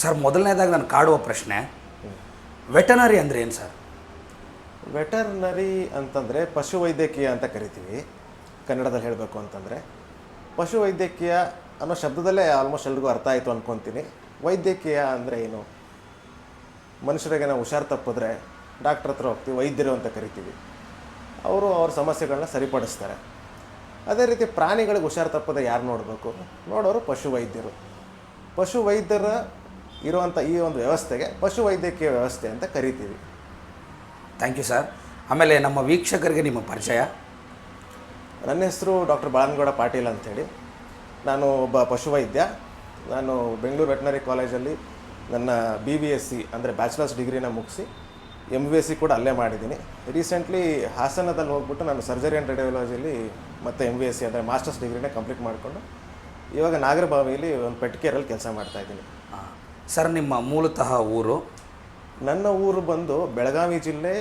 Sir, ಮೊದಲನೇದಾಗಿ ನಾನು ಕಾಡುವ ಪ್ರಶ್ನೆ. ವೆಟನರಿ ಅಂದರೆ ಏನು ಸರ್? ವೆಟರ್ನರಿ ಅಂತಂದರೆ ಪಶುವೈದ್ಯಕೀಯ ಅಂತ ಕರಿತೀವಿ, ಕನ್ನಡದಲ್ಲಿ ಹೇಳಬೇಕು ಅಂತಂದರೆ. ಪಶುವೈದ್ಯಕೀಯ ಅನ್ನೋ ಶಬ್ದದಲ್ಲೇ ಆಲ್ಮೋಸ್ಟ್ ಎಲ್ರಿಗೂ ಅರ್ಥ ಆಯಿತು ಅಂದ್ಕೊತೀನಿ ವೈದ್ಯಕೀಯ ಅಂದರೆ ಏನು? ಮನುಷ್ಯರಿಗೆ ನಾವು ಹುಷಾರು ತಪ್ಪಿದ್ರೆ ಡಾಕ್ಟ್ರ್ ಹತ್ರ ಹೋಗ್ತೀವಿ, ವೈದ್ಯರು ಅಂತ ಕರಿತೀವಿ. ಅವರು ಅವ್ರ ಸಮಸ್ಯೆಗಳನ್ನ ಸರಿಪಡಿಸ್ತಾರೆ. ಅದೇ ರೀತಿ ಪ್ರಾಣಿಗಳಿಗೆ ಹುಷಾರು ತಪ್ಪದೆ ಯಾರು ನೋಡಬೇಕು? ನೋಡೋರು ಪಶುವೈದ್ಯರು. ಪಶುವೈದ್ಯರ ಇರುವಂಥ ಈ ಒಂದು ವ್ಯವಸ್ಥೆಗೆ ಪಶುವೈದ್ಯಕೀಯ ವ್ಯವಸ್ಥೆ ಅಂತ ಕರಿತೀವಿ. Thank you sir. ಆಮೇಲೆ ನಮ್ಮ ವೀಕ್ಷಕರಿಗೆ ನಿಮ್ಮ ಪರಿಚಯ. ನನ್ನ ಹೆಸರು ಡಾಕ್ಟರ್ ಬಾಳನಗೌಡ ಪಾಟೀಲ್ ಅಂಥೇಳಿ ನಾನು ಒಬ್ಬ ಪಶುವೈದ್ಯ. ನಾನು ಬೆಂಗಳೂರು ವೆಟನರಿ ಕಾಲೇಜಲ್ಲಿ ನನ್ನ ಬಿ ಬಿ ಎಸ್ ಸಿ ಅಂದರೆ ಬ್ಯಾಚುಲರ್ಸ್ ಡಿಗ್ರಿನ ಮುಗಿಸಿ ಎಂ ಬಿ ಎಸ್ ಸಿ ಕೂಡ ಅಲ್ಲೇ ಮಾಡಿದ್ದೀನಿ. ರೀಸೆಂಟ್ಲಿ ಹಾಸನದಲ್ಲಿ ಹೋಗ್ಬಿಟ್ಟು ನಾನು ಸರ್ಜರಿ ಆ್ಯಂಡ್ ರೇಡಿಯೋಲಜಿಲಿ ಮತ್ತು ಎಂ ಬಿ ಎಸ್ ಸಿ ಅಂದರೆ ಮಾಸ್ಟರ್ಸ್ ಡಿಗ್ರಿನೇ ಕಂಪ್ಲೀಟ್ ಮಾಡಿಕೊಂಡು ಇವಾಗ ನಾಗರಭಾವಿಯಲ್ಲಿ ಒಂದು ಪೆಟ್ ಕೇರಲ್ಲಿ ಕೆಲಸ ಮಾಡ್ತಾಯಿದ್ದೀನಿ ಸರ್ ನಿಮ್ಮ ಮೂಲತಃ ಊರು? ನನ್ನ ಊರು ಬಂದು ಬೆಳಗಾವಿ ಜಿಲ್ಲೆ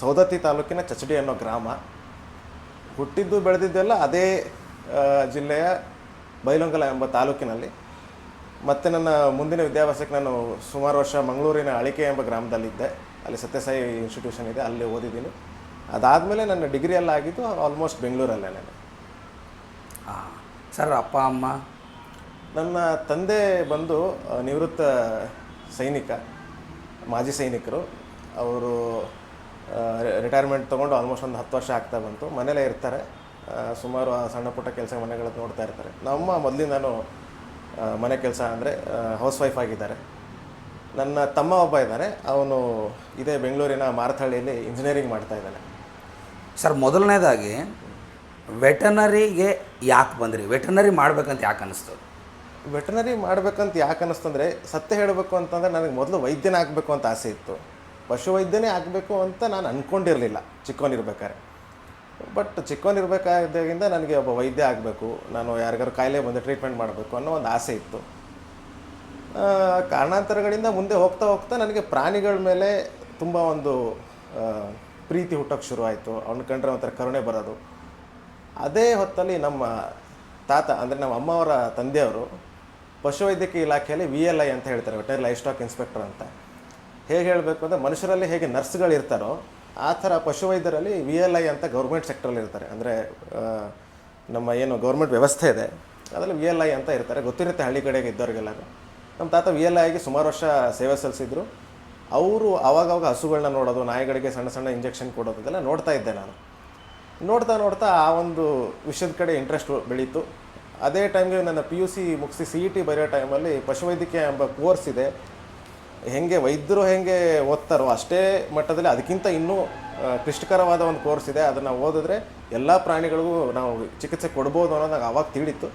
ಸೌದತ್ತಿ ತಾಲೂಕಿನ ಚಚಡಿ ಅನ್ನೋ ಗ್ರಾಮ. ಹುಟ್ಟಿದ್ದು ಬೆಳೆದಿದ್ದೆಲ್ಲ ಅದೇ ಜಿಲ್ಲೆಯ ಬೈಲೊಂಗಲ ಎಂಬ ತಾಲೂಕಿನಲ್ಲಿ. ಮತ್ತು ನನ್ನ ಮುಂದಿನ ವಿದ್ಯಾಭ್ಯಾಸಕ್ಕೆ ನಾನು ಸುಮಾರು ವರ್ಷ ಮಂಗಳೂರಿನ ಅಳಿಕೆ ಎಂಬ ಗ್ರಾಮದಲ್ಲಿದ್ದೆ. ಅಲ್ಲಿ ಸತ್ಯಸಾಯಿ ಇನ್ಸ್ಟಿಟ್ಯೂಷನ್ ಇದೆ ಅಲ್ಲಿ ಓದಿದ್ದೀನಿ. ಅದಾದಮೇಲೆ ನನ್ನ ಡಿಗ್ರಿ ಎಲ್ಲ ಆಗಿದ್ದು ಆಲ್ಮೋಸ್ಟ್ ಬೆಂಗಳೂರಲ್ಲೇ ನಾನು ಸರ್ ಅಪ್ಪ ಅಮ್ಮ? ನನ್ನ ತಂದೆ ಬಂದು ನಿವೃತ್ತ ಸೈನಿಕ, ಮಾಜಿ ಸೈನಿಕರು. ಅವರು ರಿಟೈರ್ಮೆಂಟ್ ತೊಗೊಂಡು ಆಲ್ಮೋಸ್ಟ್ ಒಂದು ಹತ್ತು ವರ್ಷ ಆಗ್ತಾ ಬಂತು. ಮನೇಲೇ ಇರ್ತಾರೆ. ಸುಮಾರು ಆ ಸಣ್ಣ ಪುಟ್ಟ ಕೆಲಸ ಮನೆಗಳಲ್ಲಿ ನೋಡ್ತಾ ಇರ್ತಾರೆ. ನಮ್ಮ ಮೊದಲಿಂದ ನಾನು ಮನೆ ಕೆಲಸ ಅಂದರೆ ಹೌಸ್ ವೈಫ್ ಆಗಿದ್ದಾರೆ. ನನ್ನ ತಮ್ಮ ಒಬ್ಬ ಇದ್ದಾನೆ ಅವನು ಇದೇ ಬೆಂಗಳೂರಿನ ಮಾರಥಳ್ಳಿಯಲ್ಲಿ ಇಂಜಿನಿಯರಿಂಗ್ ಮಾಡ್ತಾ ಇದ್ದಾನೆ. ಸರ್, ಮೊದಲನೇದಾಗಿ ವೆಟನರಿಗೆ ಯಾಕೆ ಬಂದ್ರಿ? ವೆಟನರಿ ಮಾಡ್ಬೇಕಂತ ಯಾಕೆ ಅನಿಸ್ತು ವೆಟನರಿ ಮಾಡ್ಬೇಕಂತ ಯಾಕೆ ಅನ್ನಿಸ್ತಂದ್ರೆ ಸತ್ಯ ಹೇಳಬೇಕು ಅಂತಂದರೆ ನನಗೆ ಮೊದಲು ವೈದ್ಯನೇ ಆಗಬೇಕು ಅಂತ ಆಸೆ ಇತ್ತು. ಪಶುವೈದ್ಯನೇ ಆಗಬೇಕು ಅಂತ ನಾನು ಅಂದ್ಕೊಂಡಿರಲಿಲ್ಲ ಚಿಕ್ಕವನಿರ್ಬೇಕಾದ್ರೆ. ಬಟ್ ಚಿಕ್ಕವನಿರ್ಬೇಕಾದಾಗಿಂದ ನನಗೆ ಒಬ್ಬ ವೈದ್ಯ ಆಗಬೇಕು, ನಾನು ಯಾರಿಗಾರು ಕಾಯಿಲೆ ಬಂದು ಟ್ರೀಟ್ಮೆಂಟ್ ಮಾಡಬೇಕು ಅನ್ನೋ ಒಂದು ಆಸೆ ಇತ್ತು. ಕಾರಣಾಂತರಗಳಿಂದ ಮುಂದೆ ಹೋಗ್ತಾ ಹೋಗ್ತಾ ನನಗೆ ಪ್ರಾಣಿಗಳ ಮೇಲೆ ತುಂಬ ಒಂದು ಪ್ರೀತಿ ಹುಟ್ಟೋಕ್ಕೆ ಶುರುವಾಯಿತು. ಅವ್ನ ಕಂಡ್ರೆ ಒಂಥರ ಕರುಣೆ ಬರೋದು. ಅದೇ ಹೊತ್ತಲ್ಲಿ ನಮ್ಮ ತಾತ, ಅಂದರೆ ನಮ್ಮ ಅಮ್ಮವರ ತಂದೆಯವರು ಪಶುವೈದ್ಯಕೀಯ ಇಲಾಖೆಯಲ್ಲಿ ವಿ ಎಲ್ ಐ ಅಂತ ಹೇಳ್ತಾರೆ ವೆಟರ್ ಲೈಫ್ ಸ್ಟಾಕ್ ಇನ್ಸ್ಪೆಕ್ಟರ್ ಅಂತ. ಹೇಗೆ ಹೇಳಬೇಕು ಅಂದರೆ ಮನುಷ್ಯರಲ್ಲಿ ಹೇಗೆ ನರ್ಸ್ಗಳು ಇರ್ತಾರೋ ಆ ಥರ ಪಶುವೈದ್ಯರಲ್ಲಿ ವಿ ಎಲ್ ಐ ಅಂತ ಗೌರ್ಮೆಂಟ್ ಸೆಕ್ಟ್ರಲ್ಲಿ ಇರ್ತಾರೆ. ಅಂದರೆ ನಮ್ಮ ಏನು ಗೌರ್ಮೆಂಟ್ ವ್ಯವಸ್ಥೆ ಇದೆ, ಅದರಲ್ಲಿ ವಿ ಎಲ್ ಐ ಅಂತ ಇರ್ತಾರೆ. ಗೊತ್ತಿರುತ್ತೆ ಹಳ್ಳಿ ಕಡೆಗೆ ಇದ್ದವ್ರಿಗೆಲ್ಲರೂ. ನಮ್ಮ ತಾತ ವಿ ಎಲ್ ಐಗೆ ಸುಮಾರು ವರ್ಷ ಸೇವೆ ಸಲ್ಲಿಸಿದ್ರು. ಅವರು ಆವಾಗವಾಗ ಹಸುಗಳನ್ನ ನೋಡೋದು, ನಾಯಿಗಳಿಗೆ ಸಣ್ಣ ಸಣ್ಣ ಇಂಜೆಕ್ಷನ್ ಕೊಡೋದು ನೋಡ್ತಾ ಇದ್ದೆ ನಾನು. ನೋಡ್ತಾ ನೋಡ್ತಾ ಆ ಒಂದು ವಿಷಯದ ಕಡೆ ಇಂಟ್ರೆಸ್ಟ್ ಬೆಳೀತು. ಅದೇ ಟೈಮ್ಗೆ ನನ್ನ ಪಿ ಯು ಸಿ ಮುಗಿಸಿ ಸಿ ಇ ಟಿ ಬರೆಯೋ ಟೈಮಲ್ಲಿ ಪಶುವೈದ್ಯಕೀಯ ಎಂಬ ಕೋರ್ಸ್ ಇದೆ. ಹೆಂಗೆ, ವೈದ್ಯರು ಹೆಂಗೆ ಓದ್ತಾರೋ ಅಷ್ಟೇ ಮಟ್ಟದಲ್ಲಿ ಅದಕ್ಕಿಂತ ಇನ್ನೂ ಕ್ಲಿಷ್ಟಕರವಾದ ಒಂದು ಕೋರ್ಸ್ ಇದೆ. ಅದನ್ನು ಓದಿದ್ರೆ ಎಲ್ಲ ಪ್ರಾಣಿಗಳಿಗೂ ನಾವು ಚಿಕಿತ್ಸೆ ಕೊಡ್ಬೋದು ಅನ್ನೋದು ನಂಗೆ ಆವಾಗ ತಿಳಿತು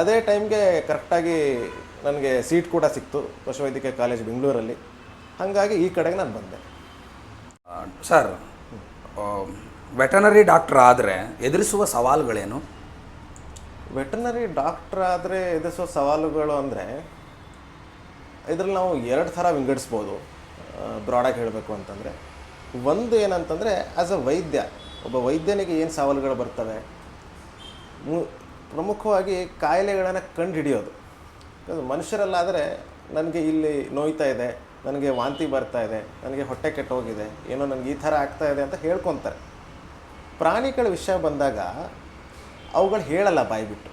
ಅದೇ ಟೈಮ್ಗೆ ಕರೆಕ್ಟಾಗಿ ನನಗೆ ಸೀಟ್ ಕೂಡ ಸಿಕ್ತು ಪಶುವೈದ್ಯಕೀಯ ಕಾಲೇಜ್ ಬೆಂಗಳೂರಲ್ಲಿ. ಹಾಗಾಗಿ ಈ ಕಡೆಗೆ ನಾನು ಬಂದೆ. ಸರ್ ವೆಟನರಿ ಡಾಕ್ಟರ್ ಆದರೆ ಎದುರಿಸುವ ಸವಾಲುಗಳೇನು? ವೆಟರ್ನರಿ ಡಾಕ್ಟರ್ ಆದರೆ ಎದುರಿಸೋ ಸವಾಲುಗಳು ಅಂದರೆ ಇದ್ರಲ್ಲಿ ನಾವು ಎರಡು ಥರ ವಿಂಗಡಿಸ್ಬೋದು ಬ್ರಾಡಾಗಿ ಹೇಳಬೇಕು ಅಂತಂದರೆ. ಒಂದು ಏನಂತಂದರೆ ಆ್ಯಸ್ ಅ ವೈದ್ಯ, ಒಬ್ಬ ವೈದ್ಯನಿಗೆ ಏನು ಸವಾಲುಗಳು ಬರ್ತವೆ? ಪ್ರಮುಖವಾಗಿ ಕಾಯಿಲೆಗಳನ್ನು ಕಂಡುಹಿಡಿಯೋದು. ಮನುಷ್ಯರಲ್ಲಾದರೆ ನನಗೆ ಇಲ್ಲಿ ನೋಯ್ತಾ ಇದೆ, ನನಗೆ ವಾಂತಿ ಬರ್ತಾ ಇದೆ, ನನಗೆ ಹೊಟ್ಟೆ ಕೆಟ್ಟೋಗಿದೆ, ಏನೋ ನನಗೆ ಈ ಥರ ಆಗ್ತಾ ಇದೆ ಅಂತ ಹೇಳ್ಕೊತಾರೆ. ಪ್ರಾಣಿಗಳ ವಿಷಯ ಬಂದಾಗ ಅವುಗಳು ಹೇಳಲ್ಲ ಬಾಯ್ಬಿಟ್ಟು.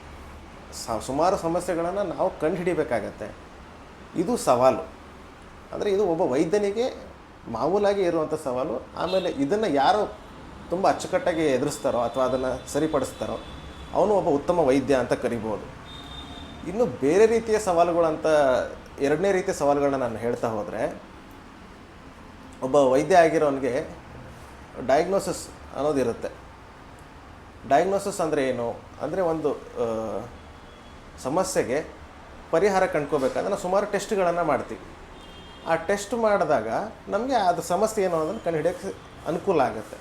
ಸ, ಸುಮಾರು ಸಮಸ್ಯೆಗಳನ್ನು ನಾವು ಕಂಡುಹಿಡಿಬೇಕಾಗತ್ತೆ. ಇದು ಸವಾಲು. ಅಂದರೆ ಇದು ಒಬ್ಬ ವೈದ್ಯನಿಗೆ ಮಾಮೂಲಾಗಿ ಇರುವಂಥ ಸವಾಲು. ಆಮೇಲೆ ಇದನ್ನು ಯಾರು ತುಂಬ ಅಚ್ಚುಕಟ್ಟಾಗಿ ಎದುರಿಸ್ತಾರೋ ಅಥವಾ ಅದನ್ನು ಸರಿಪಡಿಸ್ತಾರೋ, ಅವನು ಒಬ್ಬ ಉತ್ತಮ ವೈದ್ಯ ಅಂತ ಕರಿಬೋದು. ಇನ್ನು ಬೇರೆ ರೀತಿಯ ಸವಾಲುಗಳಂತ, ಎರಡನೇ ರೀತಿಯ ಸವಾಲುಗಳನ್ನ ನಾನು ಹೇಳ್ತಾ ಹೋದರೆ, ಒಬ್ಬ ವೈದ್ಯ ಆಗಿರೋನಿಗೆ ಡಯಾಗ್ನೋಸಿಸ್ ಅನ್ನೋದಿರುತ್ತೆ. ಡಯಾಗ್ನೋಸಿಸ್ ಅಂದರೆ ಏನು? ಅಂದರೆ ಒಂದು ಸಮಸ್ಯೆಗೆ ಪರಿಹಾರ ಕಂಡ್ಕೋಬೇಕಾದ್ರೆ ನಾವು ಸುಮಾರು ಟೆಸ್ಟ್ಗಳನ್ನು ಮಾಡ್ತೀವಿ. ಆ ಟೆಸ್ಟ್ ಮಾಡಿದಾಗ ನಮಗೆ ಅದು ಸಮಸ್ಯೆ ಏನು ಅನ್ನೋದನ್ನು ಕಂಡುಹಿಡಿಯೋಕ್ಕೆ ಅನುಕೂಲ ಆಗುತ್ತೆ.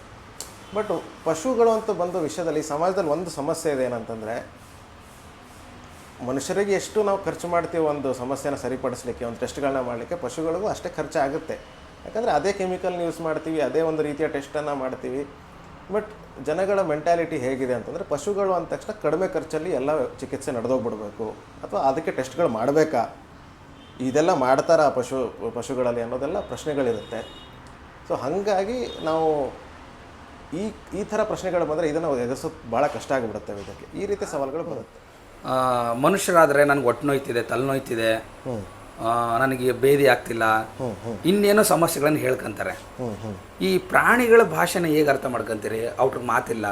ಬಟ್ ಪಶುಗಳು ಅಂತ ಬಂದ ವಿಷಯದಲ್ಲಿ ಸಮಾಜದಲ್ಲಿ ಒಂದು ಸಮಸ್ಯೆ ಇದೆ ಏನಂತಂದರೆ, ಮನುಷ್ಯರಿಗೆ ಎಷ್ಟು ನಾವು ಖರ್ಚು ಮಾಡ್ತೀವಿ ಒಂದು ಸಮಸ್ಯೆನ ಸರಿಪಡಿಸ್ಲಿಕ್ಕೆ, ಒಂದು ಟೆಸ್ಟ್ಗಳನ್ನ ಮಾಡಲಿಕ್ಕೆ ಪಶುಗಳಿಗೂ ಅಷ್ಟೇ ಖರ್ಚಾಗುತ್ತೆ. ಯಾಕಂದರೆ ಅದೇ ಕೆಮಿಕಲ್ನ ಯೂಸ್ ಮಾಡ್ತೀವಿ, ಅದೇ ಒಂದು ರೀತಿಯ ಟೆಸ್ಟನ್ನು ಮಾಡ್ತೀವಿ. ಬಟ್ ಜನಗಳ ಮೆಂಟ್ಯಾಲಿಟಿ ಹೇಗಿದೆ ಅಂತಂದರೆ ಪಶುಗಳು ಅಂದ ತಕ್ಷಣ ಕಡಿಮೆ ಖರ್ಚಲ್ಲಿ ಎಲ್ಲ ಚಿಕಿತ್ಸೆ ನಡೆದೋಗ್ಬಿಡಬೇಕು. ಅಥವಾ ಅದಕ್ಕೆ ಟೆಸ್ಟ್ಗಳು ಮಾಡಬೇಕಾ? ಇದೆಲ್ಲ ಮಾಡ್ತಾರ ಪಶು ಪಶುಗಳಲ್ಲಿ ಅನ್ನೋದೆಲ್ಲ ಪ್ರಶ್ನೆಗಳಿರುತ್ತೆ. ಸೊ ಹಾಗಾಗಿ ನಾವು ಈ ಈ ಥರ ಪ್ರಶ್ನೆಗಳು ಬಂದರೆ ಇದನ್ನು ಎದುರಿಸೋದು ಭಾಳ ಕಷ್ಟ ಆಗಿಬಿಡುತ್ತೆ ಇದಕ್ಕೆ ಈ ರೀತಿ ಸವಾಲುಗಳು ಬರುತ್ತೆ. ಮನುಷ್ಯರಾದರೆ ನನಗೆ ಒಟ್ಟು ನೋಯ್ತಿದೆ ತಲೆ ನೋಯ್ತಿದೆ. ಆ, ನನಗೆ ಭೇದಿ ಆಗ್ತಿಲ್ಲ. ಇನ್ನೇನೋ ಸಮಸ್ಯೆಗಳನ್ನು ಹೇಳ್ಕೊಂತಾರೆ. ಹ್ಞೂ ಹ್ಞೂ ಈ ಪ್ರಾಣಿಗಳ ಭಾಷೆನ ಹೇಗೆ ಅರ್ಥ ಮಾಡ್ಕೊಂತೀರಿ? ಅವ್ರ ಮಾತಿಲ್ಲ.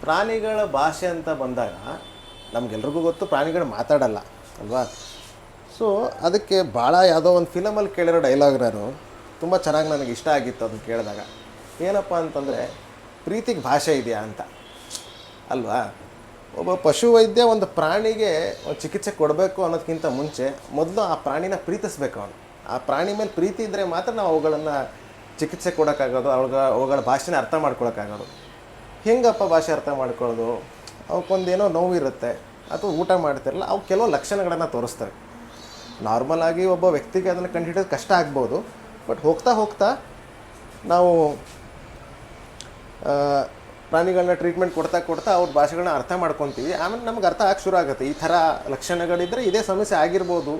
ಪ್ರಾಣಿಗಳ ಭಾಷೆ ಅಂತ ಬಂದಾಗ ನಮಗೆಲ್ರಿಗೂ ಗೊತ್ತು ಪ್ರಾಣಿಗಳು ಮಾತಾಡಲ್ಲ ಅಲ್ವಾ? ಸೊ ಅದಕ್ಕೆ ಭಾಳ ಯಾವುದೋ ಒಂದು ಫಿಲಮಲ್ಲಿ ಕೇಳಿರೋ ಡೈಲಾಗ್ ನಾನು ತುಂಬ ಚೆನ್ನಾಗಿ ನನಗೆ ಇಷ್ಟ ಆಗಿತ್ತು ಅದನ್ನು ಕೇಳಿದಾಗ. ಏನಪ್ಪ ಅಂತಂದರೆ ಪ್ರೀತಿಗೆ ಭಾಷೆ ಇದೆಯಾ ಅಂತ. ಅಲ್ವಾ? ಒಬ್ಬ ಪಶುವೈದ್ಯ ಒಂದು ಪ್ರಾಣಿಗೆ ಚಿಕಿತ್ಸೆ ಕೊಡಬೇಕು ಅನ್ನೋದಕ್ಕಿಂತ ಮುಂಚೆ ಮೊದಲು ಆ ಪ್ರಾಣಿನ ಪ್ರೀತಿಸ್ಬೇಕು ಅವನು. ಆ ಪ್ರಾಣಿ ಮೇಲೆ ಪ್ರೀತಿ ಇದ್ದರೆ ಮಾತ್ರ ನಾವು ಅವುಗಳನ್ನು ಚಿಕಿತ್ಸೆ ಕೊಡೋಕ್ಕಾಗೋದು, ಅವಾಗ, ಅವುಗಳ ಭಾಷೆನ ಅರ್ಥ ಮಾಡ್ಕೊಳಕ್ಕಾಗೋದು. ಹೆಂಗಪ್ಪ ಭಾಷೆ ಅರ್ಥ ಮಾಡ್ಕೊಳ್ಳೋದು? ಅವಕ್ಕೊಂದೇನೋ ನೋವಿರುತ್ತೆ, ಅಥವಾ ಊಟ ಮಾಡ್ತಿರಲ್ಲ, ಅವು ಕೆಲವು ಲಕ್ಷಣಗಳನ್ನು ತೋರಿಸ್ತವೆ ನಾರ್ಮಲ್ ಆಗಿ ಒಬ್ಬ ವ್ಯಕ್ತಿಗೆ ಅದನ್ನು ಕಂಡುಹಿಡಿಯೋದು ಕಷ್ಟ ಆಗ್ಬೋದು, ಬಟ್ ಹೋಗ್ತಾ ಹೋಗ್ತಾ ನಾವು ಪ್ರಾಣಿಗಳನ್ನ ಟ್ರೀಟ್ಮೆಂಟ್ ಕೊಡ್ತಾ ಕೊಡ್ತಾ ಅವ್ರ ಭಾಷೆಗಳನ್ನ ಅರ್ಥ ಮಾಡ್ಕೊತೀವಿ. ಆಮೇಲೆ ನಮ್ಗೆ ಅರ್ಥ ಆಗಿ ಶುರು ಆಗುತ್ತೆ. ಈ ಥರ ಲಕ್ಷಣಗಳಿದ್ದರೆ ಇದೇ ಸಮಸ್ಯೆ ಆಗಿರ್ಬೋದು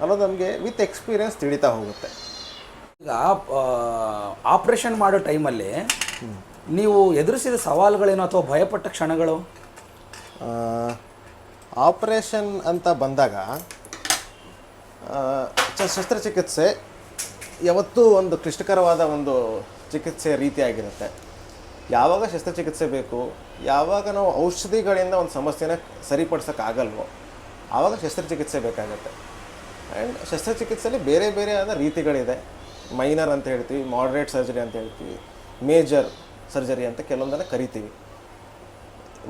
ಅನ್ನೋದು ನಮಗೆ ವಿತ್ ಎಕ್ಸ್ಪೀರಿಯನ್ಸ್ ತಿಳಿತಾ ಹೋಗುತ್ತೆ. ಈಗ ಆಪ್ರೇಷನ್ ಮಾಡೋ ಟೈಮಲ್ಲಿ ನೀವು ಎದುರಿಸಿದ ಸವಾಲುಗಳೇನು ಅಥವಾ ಭಯಪಟ್ಟ ಕ್ಷಣಗಳು? ಆಪರೇಷನ್ ಅಂತ ಬಂದಾಗ ಶಸ್ತ್ರಚಿಕಿತ್ಸೆ ಯಾವತ್ತೂ ಒಂದು ಕ್ಲಿಷ್ಟಕರವಾದ ಒಂದು ಚಿಕಿತ್ಸೆ ರೀತಿಯಾಗಿರುತ್ತೆ. ಯಾವಾಗ ಶಸ್ತ್ರಚಿಕಿತ್ಸೆ ಬೇಕು, ಯಾವಾಗ ನಾವು ಔಷಧಿಗಳಿಂದ ಒಂದು ಸಮಸ್ಯೆನ ಸರಿಪಡಿಸೋಕ್ಕಾಗಲ್ವೋ, ಆವಾಗ ಶಸ್ತ್ರಚಿಕಿತ್ಸೆ ಬೇಕಾಗುತ್ತೆ. ಆ್ಯಂಡ್ ಶಸ್ತ್ರಚಿಕಿತ್ಸೆಯಲ್ಲಿ ಬೇರೆ ಬೇರೆ ಆದ ರೀತಿಗಳಿದೆ. ಮೈನರ್ ಅಂತ ಹೇಳ್ತೀವಿ ಮಾಡ್ರೇಟ್ ಸರ್ಜರಿ ಅಂತ ಹೇಳ್ತೀವಿ ಮೇಜರ್ ಸರ್ಜರಿ ಅಂತ ಕೆಲವೊಂದನ್ನು ಕರಿತೀವಿ.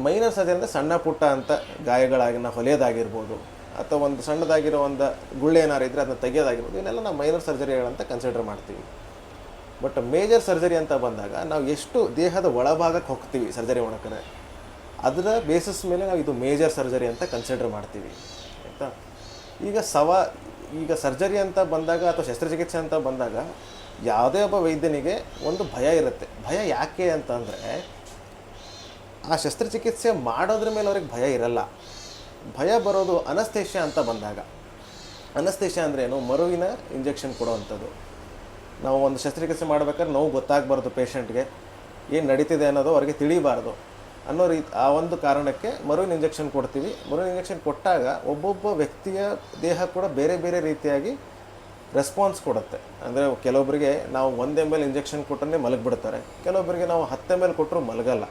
ಮೈನರ್ ಸರ್ಜರಿ ಅಂದರೆ ಸಣ್ಣ ಪುಟ್ಟ ಅಂತ ಗಾಯಗಳಾಗಿನ ಹೊಲಿಯೋದಾಗಿರ್ಬೋದು, ಅಥವಾ ಒಂದು ಸಣ್ಣದಾಗಿರೋ ಒಂದು ಗುಳ್ಳೆ ಏನಾರು ಇದ್ದರೆ ಅದನ್ನ ತೆಗೆಯೋದಾಗಿರ್ಬೋದು ಇವನ್ನೆಲ್ಲ ನಾವು ಮೈನರ್ ಸರ್ಜರಿಗಳಂತ ಕನ್ಸಿಡರ್ ಮಾಡ್ತೀವಿ. ಬಟ್ ಮೇಜರ್ ಸರ್ಜರಿ ಅಂತ ಬಂದಾಗ ನಾವು ಎಷ್ಟು ದೇಹದ ಒಳಭಾಗಕ್ಕೆ ಹೋಗ್ತೀವಿ ಸರ್ಜರಿ ಒಣಕರೆ ಅದರ ಬೇಸಿಸ್ ಮೇಲೆ ನಾವು ಇದು ಮೇಜರ್ ಸರ್ಜರಿ ಅಂತ ಕನ್ಸಿಡರ್ ಮಾಡ್ತೀವಿ, ಆಯಿತಾ? ಈಗ ಸವ, ಈಗ ಸರ್ಜರಿ ಅಂತ ಬಂದಾಗ ಅಥವಾ ಶಸ್ತ್ರಚಿಕಿತ್ಸೆ ಅಂತ ಬಂದಾಗ ಯಾವುದೇ ಒಬ್ಬ ವೈದ್ಯನಿಗೆ ಒಂದು ಭಯ ಇರುತ್ತೆ. ಭಯ ಯಾಕೆ ಅಂತಂದರೆ ಆ ಶಸ್ತ್ರಚಿಕಿತ್ಸೆ ಮಾಡೋದ್ರ ಮೇಲೆ ಅವ್ರಿಗೆ ಭಯ ಇರಲ್ಲ. ಭಯ ಬರೋದು ಅನಸ್ತೇಷ್ಯ ಅಂತ ಬಂದಾಗ. ಅನಸ್ತೇಷ್ಯ ಅಂದ್ರೇನು ಮರುವಿನ ಇಂಜೆಕ್ಷನ್ ಕೊಡುವಂಥದ್ದು. ನಾವು ಒಂದು ಶಸ್ತ್ರಚಿಕಿತ್ಸೆ ಮಾಡ್ಬೇಕಾದ್ರೆ ನೋವು ಗೊತ್ತಾಗಬಾರ್ದು ಪೇಷಂಟ್ಗೆ. ಏನು ನಡೀತಿದೆ ಅನ್ನೋದು ಅವ್ರಿಗೆ ತಿಳಿಬಾರ್ದು. ಅನ್ನೋ ರೀತಿ ಆ ಒಂದು ಕಾರಣಕ್ಕೆ ಮರುವಿನ ಇಂಜೆಕ್ಷನ್ ಕೊಡ್ತೀವಿ. ಮರುವಿನ ಇಂಜೆಕ್ಷನ್ ಕೊಟ್ಟಾಗ ಒಬ್ಬೊಬ್ಬ ವ್ಯಕ್ತಿಯ ದೇಹ ಕೂಡ ಬೇರೆ ಬೇರೆ ರೀತಿಯಾಗಿ ರೆಸ್ಪಾನ್ಸ್ ಕೊಡುತ್ತೆ. ಅಂದರೆ ಕೆಲವೊಬ್ಬರಿಗೆ ನಾವು ಒಂದೇ ಎಂ ಎಲ್ ಇಂಜೆಕ್ಷನ್ ಕೊಟ್ಟರೆ ಮಲಗಿಬಿಡ್ತಾರೆ. ಕೆಲವೊಬ್ಬರಿಗೆ ನಾವು ಹತ್ತೆ ಮೇಲೆ ಎಲ್ ಕೊಟ್ಟರು ಮಲಗಲ್ಲ.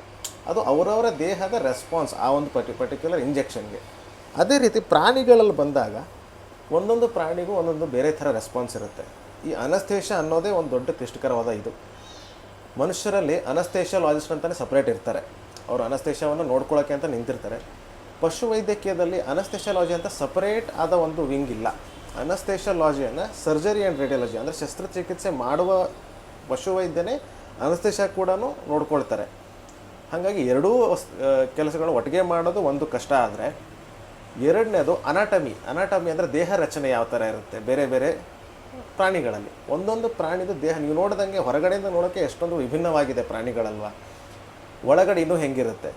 ಅದು ಅವರವರ ದೇಹದ ರೆಸ್ಪಾನ್ಸ್ ಆ ಒಂದು ಪರ್ಟಿ, ಪರ್ಟಿಕ್ಯುಲರ್ ಇಂಜೆಕ್ಷನ್ಗೆ. ಅದೇ ರೀತಿ ಪ್ರಾಣಿಗಳಲ್ಲಿ ಬಂದಾಗ ಒಂದೊಂದು ಪ್ರಾಣಿಗೂ ಒಂದೊಂದು ಬೇರೆ ಥರ ರೆಸ್ಪಾನ್ಸ್ ಇರುತ್ತೆ. ಈ ಅನಸ್ತೇಷ ಅನ್ನೋದೇ ಒಂದು ದೊಡ್ಡ ಕ್ಲಿಷ್ಟಕರವಾದ ಇದು. ಮನುಷ್ಯರಲ್ಲಿ ಅನಸ್ತೇಷಿಯಾಲಜಿಸ್ಟ್ ಅಂತಲೇ ಸಪ್ರೇಟ್ ಇರ್ತಾರೆ. ಅವರು ಅನಸ್ತೇಷವನ್ನು ನೋಡ್ಕೊಳ್ಳೋಕ್ಕೆ ಅಂತ ನಿಂತಿರ್ತಾರೆ. ಪಶುವೈದ್ಯಕೀಯದಲ್ಲಿ ಅನಸ್ತೇಷಿಯಾಲಜಿ ಅಂತ ಸಪರೇಟ್ ಆದ ಒಂದು ವಿಂಗ್ ಇಲ್ಲ. ಅನಸ್ತೇಷಿಯಾಲಜಿಯನ್ನು ಸರ್ಜರಿ ಆ್ಯಂಡ್ ರೇಡಿಯಾಲಜಿ ಅಂದರೆ ಶಸ್ತ್ರಚಿಕಿತ್ಸೆ ಮಾಡುವ ಪಶುವೈದ್ಯನೇ ಅನಸ್ತೇಷ ಕೂಡ ನೋಡ್ಕೊಳ್ತಾರೆ. ಹಾಗಾಗಿ ಎರಡೂ ಕೆಲಸಗಳು ಒಟ್ಟಿಗೆ ಮಾಡೋದು ಒಂದು ಕಷ್ಟ ಆದರೆ ಎರಡನೇದು ಅನಾಟಮಿ ಅನಾಟಮಿ ಅಂದರೆ ದೇಹ ರಚನೆ ಯಾವ ಥರ ಇರುತ್ತೆ? ಬೇರೆ ಬೇರೆ ಪ್ರಾಣಿಗಳಲ್ಲಿ. ಒಂದೊಂದು ಪ್ರಾಣಿದು ದೇಹ, ನೀವು ನೋಡಿದಂಗೆ ಹೊರಗಡೆಯಿಂದ ನೋಡೋಕ್ಕೆ ಎಷ್ಟೊಂದು ವಿಭಿನ್ನವಾಗಿದೆ ಪ್ರಾಣಿಗಳಲ್ವಾ. ಒಳಗಡೆ ಇನ್ನೂ ಹೆಂಗಿರುತ್ತೆ?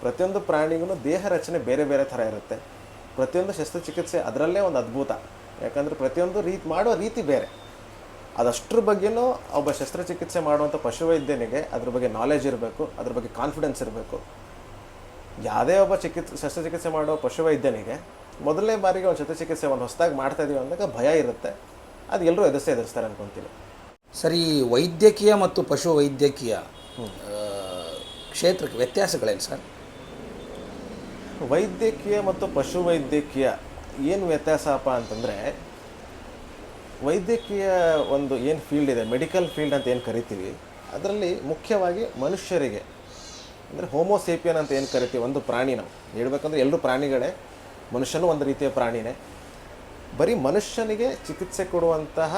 ಪ್ರತಿಯೊಂದು ಪ್ರಾಣಿಗೂ ದೇಹ ರಚನೆ ಬೇರೆ ಬೇರೆ ಥರ ಇರುತ್ತೆ. ಪ್ರತಿಯೊಂದು ಶಸ್ತ್ರಚಿಕಿತ್ಸೆ ಅದರಲ್ಲೇ ಒಂದು ಅದ್ಭುತ. ಯಾಕಂದರೆ ಪ್ರತಿಯೊಂದು ರೀತಿ ಮಾಡುವ ರೀತಿ ಬೇರೆ. ಅದಷ್ಟ್ರ ಬಗ್ಗೆನೂ ಒಬ್ಬ ಶಸ್ತ್ರಚಿಕಿತ್ಸೆ ಮಾಡುವಂಥ ಪಶುವೈದ್ಯನಿಗೆ ಅದ್ರ ಬಗ್ಗೆ ನಾಲೆಜ್ ಇರಬೇಕು, ಅದ್ರ ಬಗ್ಗೆ ಕಾನ್ಫಿಡೆನ್ಸ್ ಇರಬೇಕು. ಯಾವುದೇ ಒಬ್ಬ ಚಿಕಿತ್ಸೆ, ಶಸ್ತ್ರಚಿಕಿತ್ಸೆ ಮಾಡೋ ಪಶುವೈದ್ಯನಿಗೆ ಮೊದಲನೇ ಬಾರಿಗೆ ಒಂದು ಶಸ್ತ್ರಚಿಕಿತ್ಸೆ ಒಂದು ಹೊಸದಾಗಿ ಮಾಡ್ತಾ ಇದೀವಿ ಅಂದಾಗ ಭಯ ಇರುತ್ತೆ. ಅದು ಎಲ್ಲರೂ ಎದುರಿಸೇ ಎದುರಿಸ್ತಾರೆ ಅನ್ಕೊಂತೀನಿ. ಸರಿ ವೈದ್ಯಕೀಯ ಮತ್ತು ಪಶು ವೈದ್ಯಕೀಯ ಕ್ಷೇತ್ರಕ್ಕೆ ವ್ಯತ್ಯಾಸಗಳೇನು ಸರ್? ವೈದ್ಯಕೀಯ ಮತ್ತು ಪಶು ವೈದ್ಯಕೀಯ ಏನು ವ್ಯತ್ಯಾಸಪ್ಪ ಅಂತಂದರೆ ವೈದ್ಯಕೀಯ ಒಂದು ಏನು ಫೀಲ್ಡ್ ಇದೆ ಮೆಡಿಕಲ್ ಫೀಲ್ಡ್ ಅಂತ ಏನು ಕರಿತೀವಿ ಅದರಲ್ಲಿ ಮುಖ್ಯವಾಗಿ ಮನುಷ್ಯರಿಗೆ ಅಂದರೆ ಹೋಮೋಸೇಪಿಯನ್ ಅಂತ ಏನು ಕರಿತೀವಿ ಒಂದು ಪ್ರಾಣಿ ನಾವು. ಹೇಳ್ಬೇಕಂದ್ರೆ ಎಲ್ಲರೂ ಪ್ರಾಣಿಗಳೇ ಮನುಷ್ಯನೂ ಒಂದು ರೀತಿಯ ಪ್ರಾಣಿನೇ. ಬರೀ ಮನುಷ್ಯನಿಗೆ ಚಿಕಿತ್ಸೆ ಕೊಡುವಂತಹ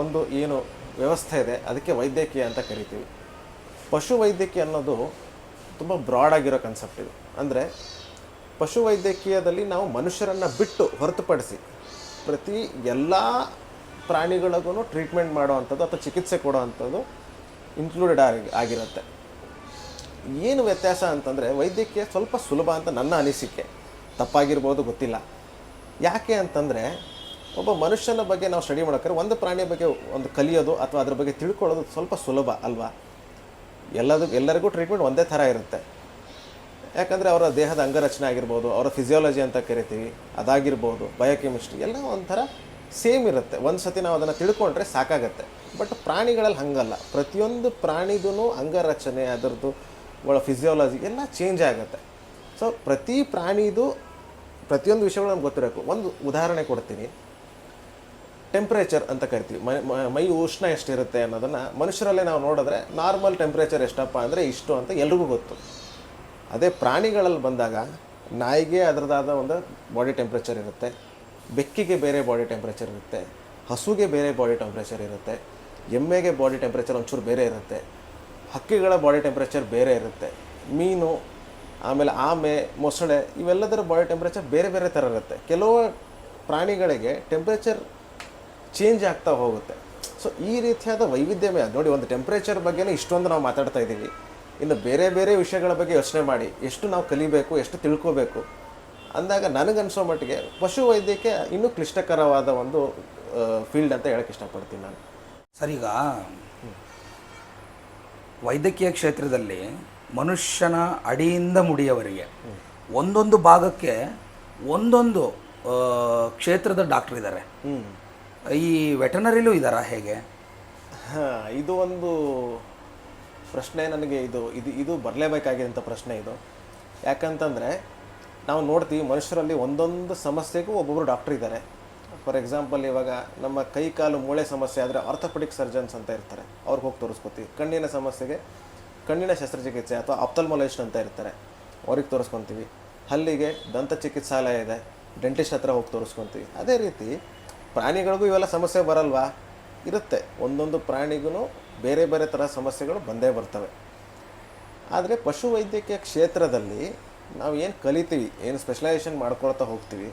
ಒಂದು ಏನು ವ್ಯವಸ್ಥೆ ಇದೆ, ಅದಕ್ಕೆ ವೈದ್ಯಕೀಯ ಅಂತ ಕರಿತೀವಿ. ಪಶು ವೈದ್ಯಕೀಯ ಅನ್ನೋದು ತುಂಬ ಬ್ರಾಡ್ ಆಗಿರೋ ಕನ್ಸೆಪ್ಟ್ ಇದು. ಅಂದರೆ ಪಶು ವೈದ್ಯಕೀಯದಲ್ಲಿ ನಾವು ಮನುಷ್ಯರನ್ನು ಬಿಟ್ಟು ಹೊರತುಪಡಿಸಿ ಪ್ರತಿ ಎಲ್ಲ ಪ್ರಾಣಿಗಳಿಗೂ ಟ್ರೀಟ್ಮೆಂಟ್ ಮಾಡುವಂಥದ್ದು ಅಥವಾ ಚಿಕಿತ್ಸೆ ಕೊಡುವಂಥದ್ದು ಇನ್ಕ್ಲೂಡೆಡ್ ಆಗಿ, ಆಗಿರುತ್ತೆ. ಏನು ವ್ಯತ್ಯಾಸ ಅಂತಂದರೆ ವೈದ್ಯಕೀಯ ಸ್ವಲ್ಪ ಸುಲಭ ಅಂತ ನನ್ನ ಅನಿಸಿಕೆ. ತಪ್ಪಾಗಿರ್ಬೋದು, ಗೊತ್ತಿಲ್ಲ. ಯಾಕೆ ಅಂತಂದರೆ ಒಬ್ಬ ಮನುಷ್ಯನ ಬಗ್ಗೆ ನಾವು ಸ್ಟಡಿ ಮಾಡೋಕ್ಕೆ ಒಂದು ಪ್ರಾಣಿಯ ಬಗ್ಗೆ ಒಂದು ಕಲಿಯೋದು ಅಥವಾ ಅದ್ರ ಬಗ್ಗೆ ತಿಳ್ಕೊಳ್ಳೋದು ಸ್ವಲ್ಪ ಸುಲಭ ಅಲ್ವಾ? ಎಲ್ಲದು, ಎಲ್ಲರಿಗೂ ಟ್ರೀಟ್ಮೆಂಟ್ ಒಂದೇ ಥರ ಇರುತ್ತೆ. ಯಾಕಂದರೆ ಅವರ ದೇಹದ ಅಂಗರಚನೆ ಆಗಿರ್ಬೋದು, ಅವರ ಫಿಸಿಯಾಲಜಿ ಅಂತ ಕರಿತೀವಿ, ಅದಾಗಿರ್ಬೋದು ಬಯೋಕೆಮಿಸ್ಟ್ರಿ ಎಲ್ಲ ಒಂಥರ ಸೇಮ್ ಇರುತ್ತೆ. ಒಂದು ಸತಿ ನಾವು ಅದನ್ನು ತಿಳ್ಕೊಂಡ್ರೆ ಸಾಕಾಗತ್ತೆ. ಬಟ್ ಪ್ರಾಣಿಗಳಲ್ಲಿ ಹಾಗಲ್ಲ. ಪ್ರತಿಯೊಂದು ಪ್ರಾಣಿದೂ ಅಂಗರಚನೆ, ಅದರದ್ದು ಒಳ ಫಿಸಿಯಾಲಜಿ ಎಲ್ಲ ಚೇಂಜ್ ಆಗುತ್ತೆ. ಸೊ ಪ್ರತಿ ಪ್ರಾಣಿದು ಪ್ರತಿಯೊಂದು ವಿಷಯಗಳು ನಮ್ಗೆ ಗೊತ್ತಿರಬೇಕು. ಒಂದು ಉದಾಹರಣೆ ಕೊಡ್ತೀನಿ. ಟೆಂಪ್ರೇಚರ್ ಅಂತ ಕರಿತೀವಿ. ಮೈ, ಮ- ಉಷ್ಣ ಎಷ್ಟಿರುತ್ತೆ ಅನ್ನೋದನ್ನು ಮನುಷ್ಯರಲ್ಲೇ ನಾವು ನೋಡಿದ್ರೆ ನಾರ್ಮಲ್ ಟೆಂಪ್ರೇಚರ್ ಎಷ್ಟಪ್ಪ ಅಂದರೆ ಇಷ್ಟು ಅಂತ ಎಲ್ರಿಗೂ ಗೊತ್ತು. ಅದೇ ಪ್ರಾಣಿಗಳಲ್ಲಿ ಬಂದಾಗ ನಾಯಿಗೆ ಅದರದಾದ ಒಂದು ಬಾಡಿ ಟೆಂಪ್ರೇಚರ್ ಇರುತ್ತೆ, ಬೆಕ್ಕಿಗೆ ಬೇರೆ ಬಾಡಿ ಟೆಂಪ್ರೇಚರ್ ಇರುತ್ತೆ, ಹಸುಗೆ ಬೇರೆ ಬಾಡಿ ಟೆಂಪ್ರೇಚರ್ ಇರುತ್ತೆ, ಎಮ್ಮೆಗೆ ಬಾಡಿ ಟೆಂಪ್ರೇಚರ್ ಒಂಚೂರು ಬೇರೆ ಇರುತ್ತೆ, ಹಕ್ಕಿಗಳ ಬಾಡಿ ಟೆಂಪ್ರೇಚರ್ ಬೇರೆ ಇರುತ್ತೆ, ಮೀನು, ಆಮೇಲೆ ಆಮೆ, ಮೊಸಳೆ ಇವೆಲ್ಲದರ ಬಾಡಿ ಟೆಂಪ್ರೇಚರ್ ಬೇರೆ ಬೇರೆ ಥರ ಇರುತ್ತೆ. ಕೆಲವು ಪ್ರಾಣಿಗಳಿಗೆ ಟೆಂಪ್ರೇಚರ್ ಚೇಂಜ್ ಆಗ್ತಾ ಹೋಗುತ್ತೆ. ಸೊ ಈ ರೀತಿಯಾದ ವೈವಿಧ್ಯಮಯ ನೋಡಿ ಒಂದು ಟೆಂಪ್ರೇಚರ್ ಬಗ್ಗೆನೇ ಇಷ್ಟೊಂದು ನಾವು ಮಾತಾಡ್ತಾ ಇದ್ದೀವಿ. ಇನ್ನು ಬೇರೆ ಬೇರೆ ವಿಷಯಗಳ ಬಗ್ಗೆ ಯೋಚನೆ ಮಾಡಿ ಎಷ್ಟು ನಾವು ಕಲಿಬೇಕು ಎಷ್ಟು ತಿಳ್ಕೋಬೇಕು. ಅಂದಾಗ ನನಗನ್ಸೋ ಮಟ್ಟಿಗೆ ಪಶು ವೈದ್ಯಕ್ಕೆ ಇನ್ನೂ ಕ್ಲಿಷ್ಟಕರವಾದ ಒಂದು ಫೀಲ್ಡ್ ಅಂತ ಹೇಳಕ್ಕೆ ಇಷ್ಟಪಡ್ತೀನಿ ನಾನು. ಸರಿಗ ವೈದ್ಯಕೀಯ ಕ್ಷೇತ್ರದಲ್ಲಿ ಮನುಷ್ಯನ ಅಡಿಯಿಂದ ಮುಡಿಯವರಿಗೆ ಒಂದೊಂದು ಭಾಗಕ್ಕೆ ಒಂದೊಂದು ಕ್ಷೇತ್ರದ ಡಾಕ್ಟರ್ ಇದ್ದಾರೆ ಹ್ಞೂ ಈ ವೆಟನರಿಲೂ ಇದ್ದಾರಾ ಹೇಗೆ? ಹಾಂ, ಇದು ಒಂದು ಪ್ರಶ್ನೆ ನನಗೆ ಇದು ಇದು ಇದು ಬರಲೇಬೇಕಾಗಿದ್ದಂಥ ಪ್ರಶ್ನೆ ಇದು. ಯಾಕಂತಂದರೆ, ನಾವು ನೋಡ್ತೀವಿ ಮನುಷ್ಯರಲ್ಲಿ ಒಂದೊಂದು ಸಮಸ್ಯೆಗೂ ಒಬ್ಬೊಬ್ಬರು ಡಾಕ್ಟರ್ ಇದ್ದಾರೆ ಫಾರ್ ಎಕ್ಸಾಂಪಲ್ ಇವಾಗ ನಮ್ಮ ಕೈ ಕಾಲು ಮೂಳೆ ಸಮಸ್ಯೆ ಆದರೆ ಆರ್ಥೋಪೆಡಿಕ್ ಸರ್ಜನ್ಸ್ ಅಂತ ಇರ್ತಾರೆ. ಅವ್ರಿಗೆ ಹೋಗಿ ತೋರಿಸ್ಕೊತೀವಿ. ಕಣ್ಣಿನ ಸಮಸ್ಯೆಗೆ ಕಣ್ಣಿನ ಶಸ್ತ್ರಚಿಕಿತ್ಸೆ ಅಥವಾ ಆಪ್ತಲ್ಮೊಲಜಿಸ್ಟ್ ಅಂತ ಇರ್ತಾರೆ. ಅವ್ರಿಗೆ ತೋರಿಸ್ಕೊತೀವಿ. ಹಲ್ಲಿಗೆ ದಂತ ಚಿಕಿತ್ಸಾಲಯ ಇದೆ. ಡೆಂಟಿಸ್ಟ್ ಹತ್ರ ಹೋಗಿ ತೋರಿಸ್ಕೊತೀವಿ. ಅದೇ ರೀತಿ ಪ್ರಾಣಿಗಳಿಗೂ ಇವೆಲ್ಲ ಸಮಸ್ಯೆ ಬರಲ್ವಾ? ಇರುತ್ತೆ. ಒಂದೊಂದು ಪ್ರಾಣಿಗೂ ಬೇರೆ ಬೇರೆ ಥರ ಸಮಸ್ಯೆಗಳು ಬಂದೇ ಬರ್ತವೆ. ಆದರೆ ಪಶು ವೈದ್ಯಕೀಯ ಕ್ಷೇತ್ರದಲ್ಲಿ ನಾವು ಏನು ಕಲಿತೀವಿ, ಏನು ಸ್ಪೆಷಲೈಸೇಷನ್ ಮಾಡ್ಕೊಳ್ತಾ ಹೋಗ್ತೀವಿ,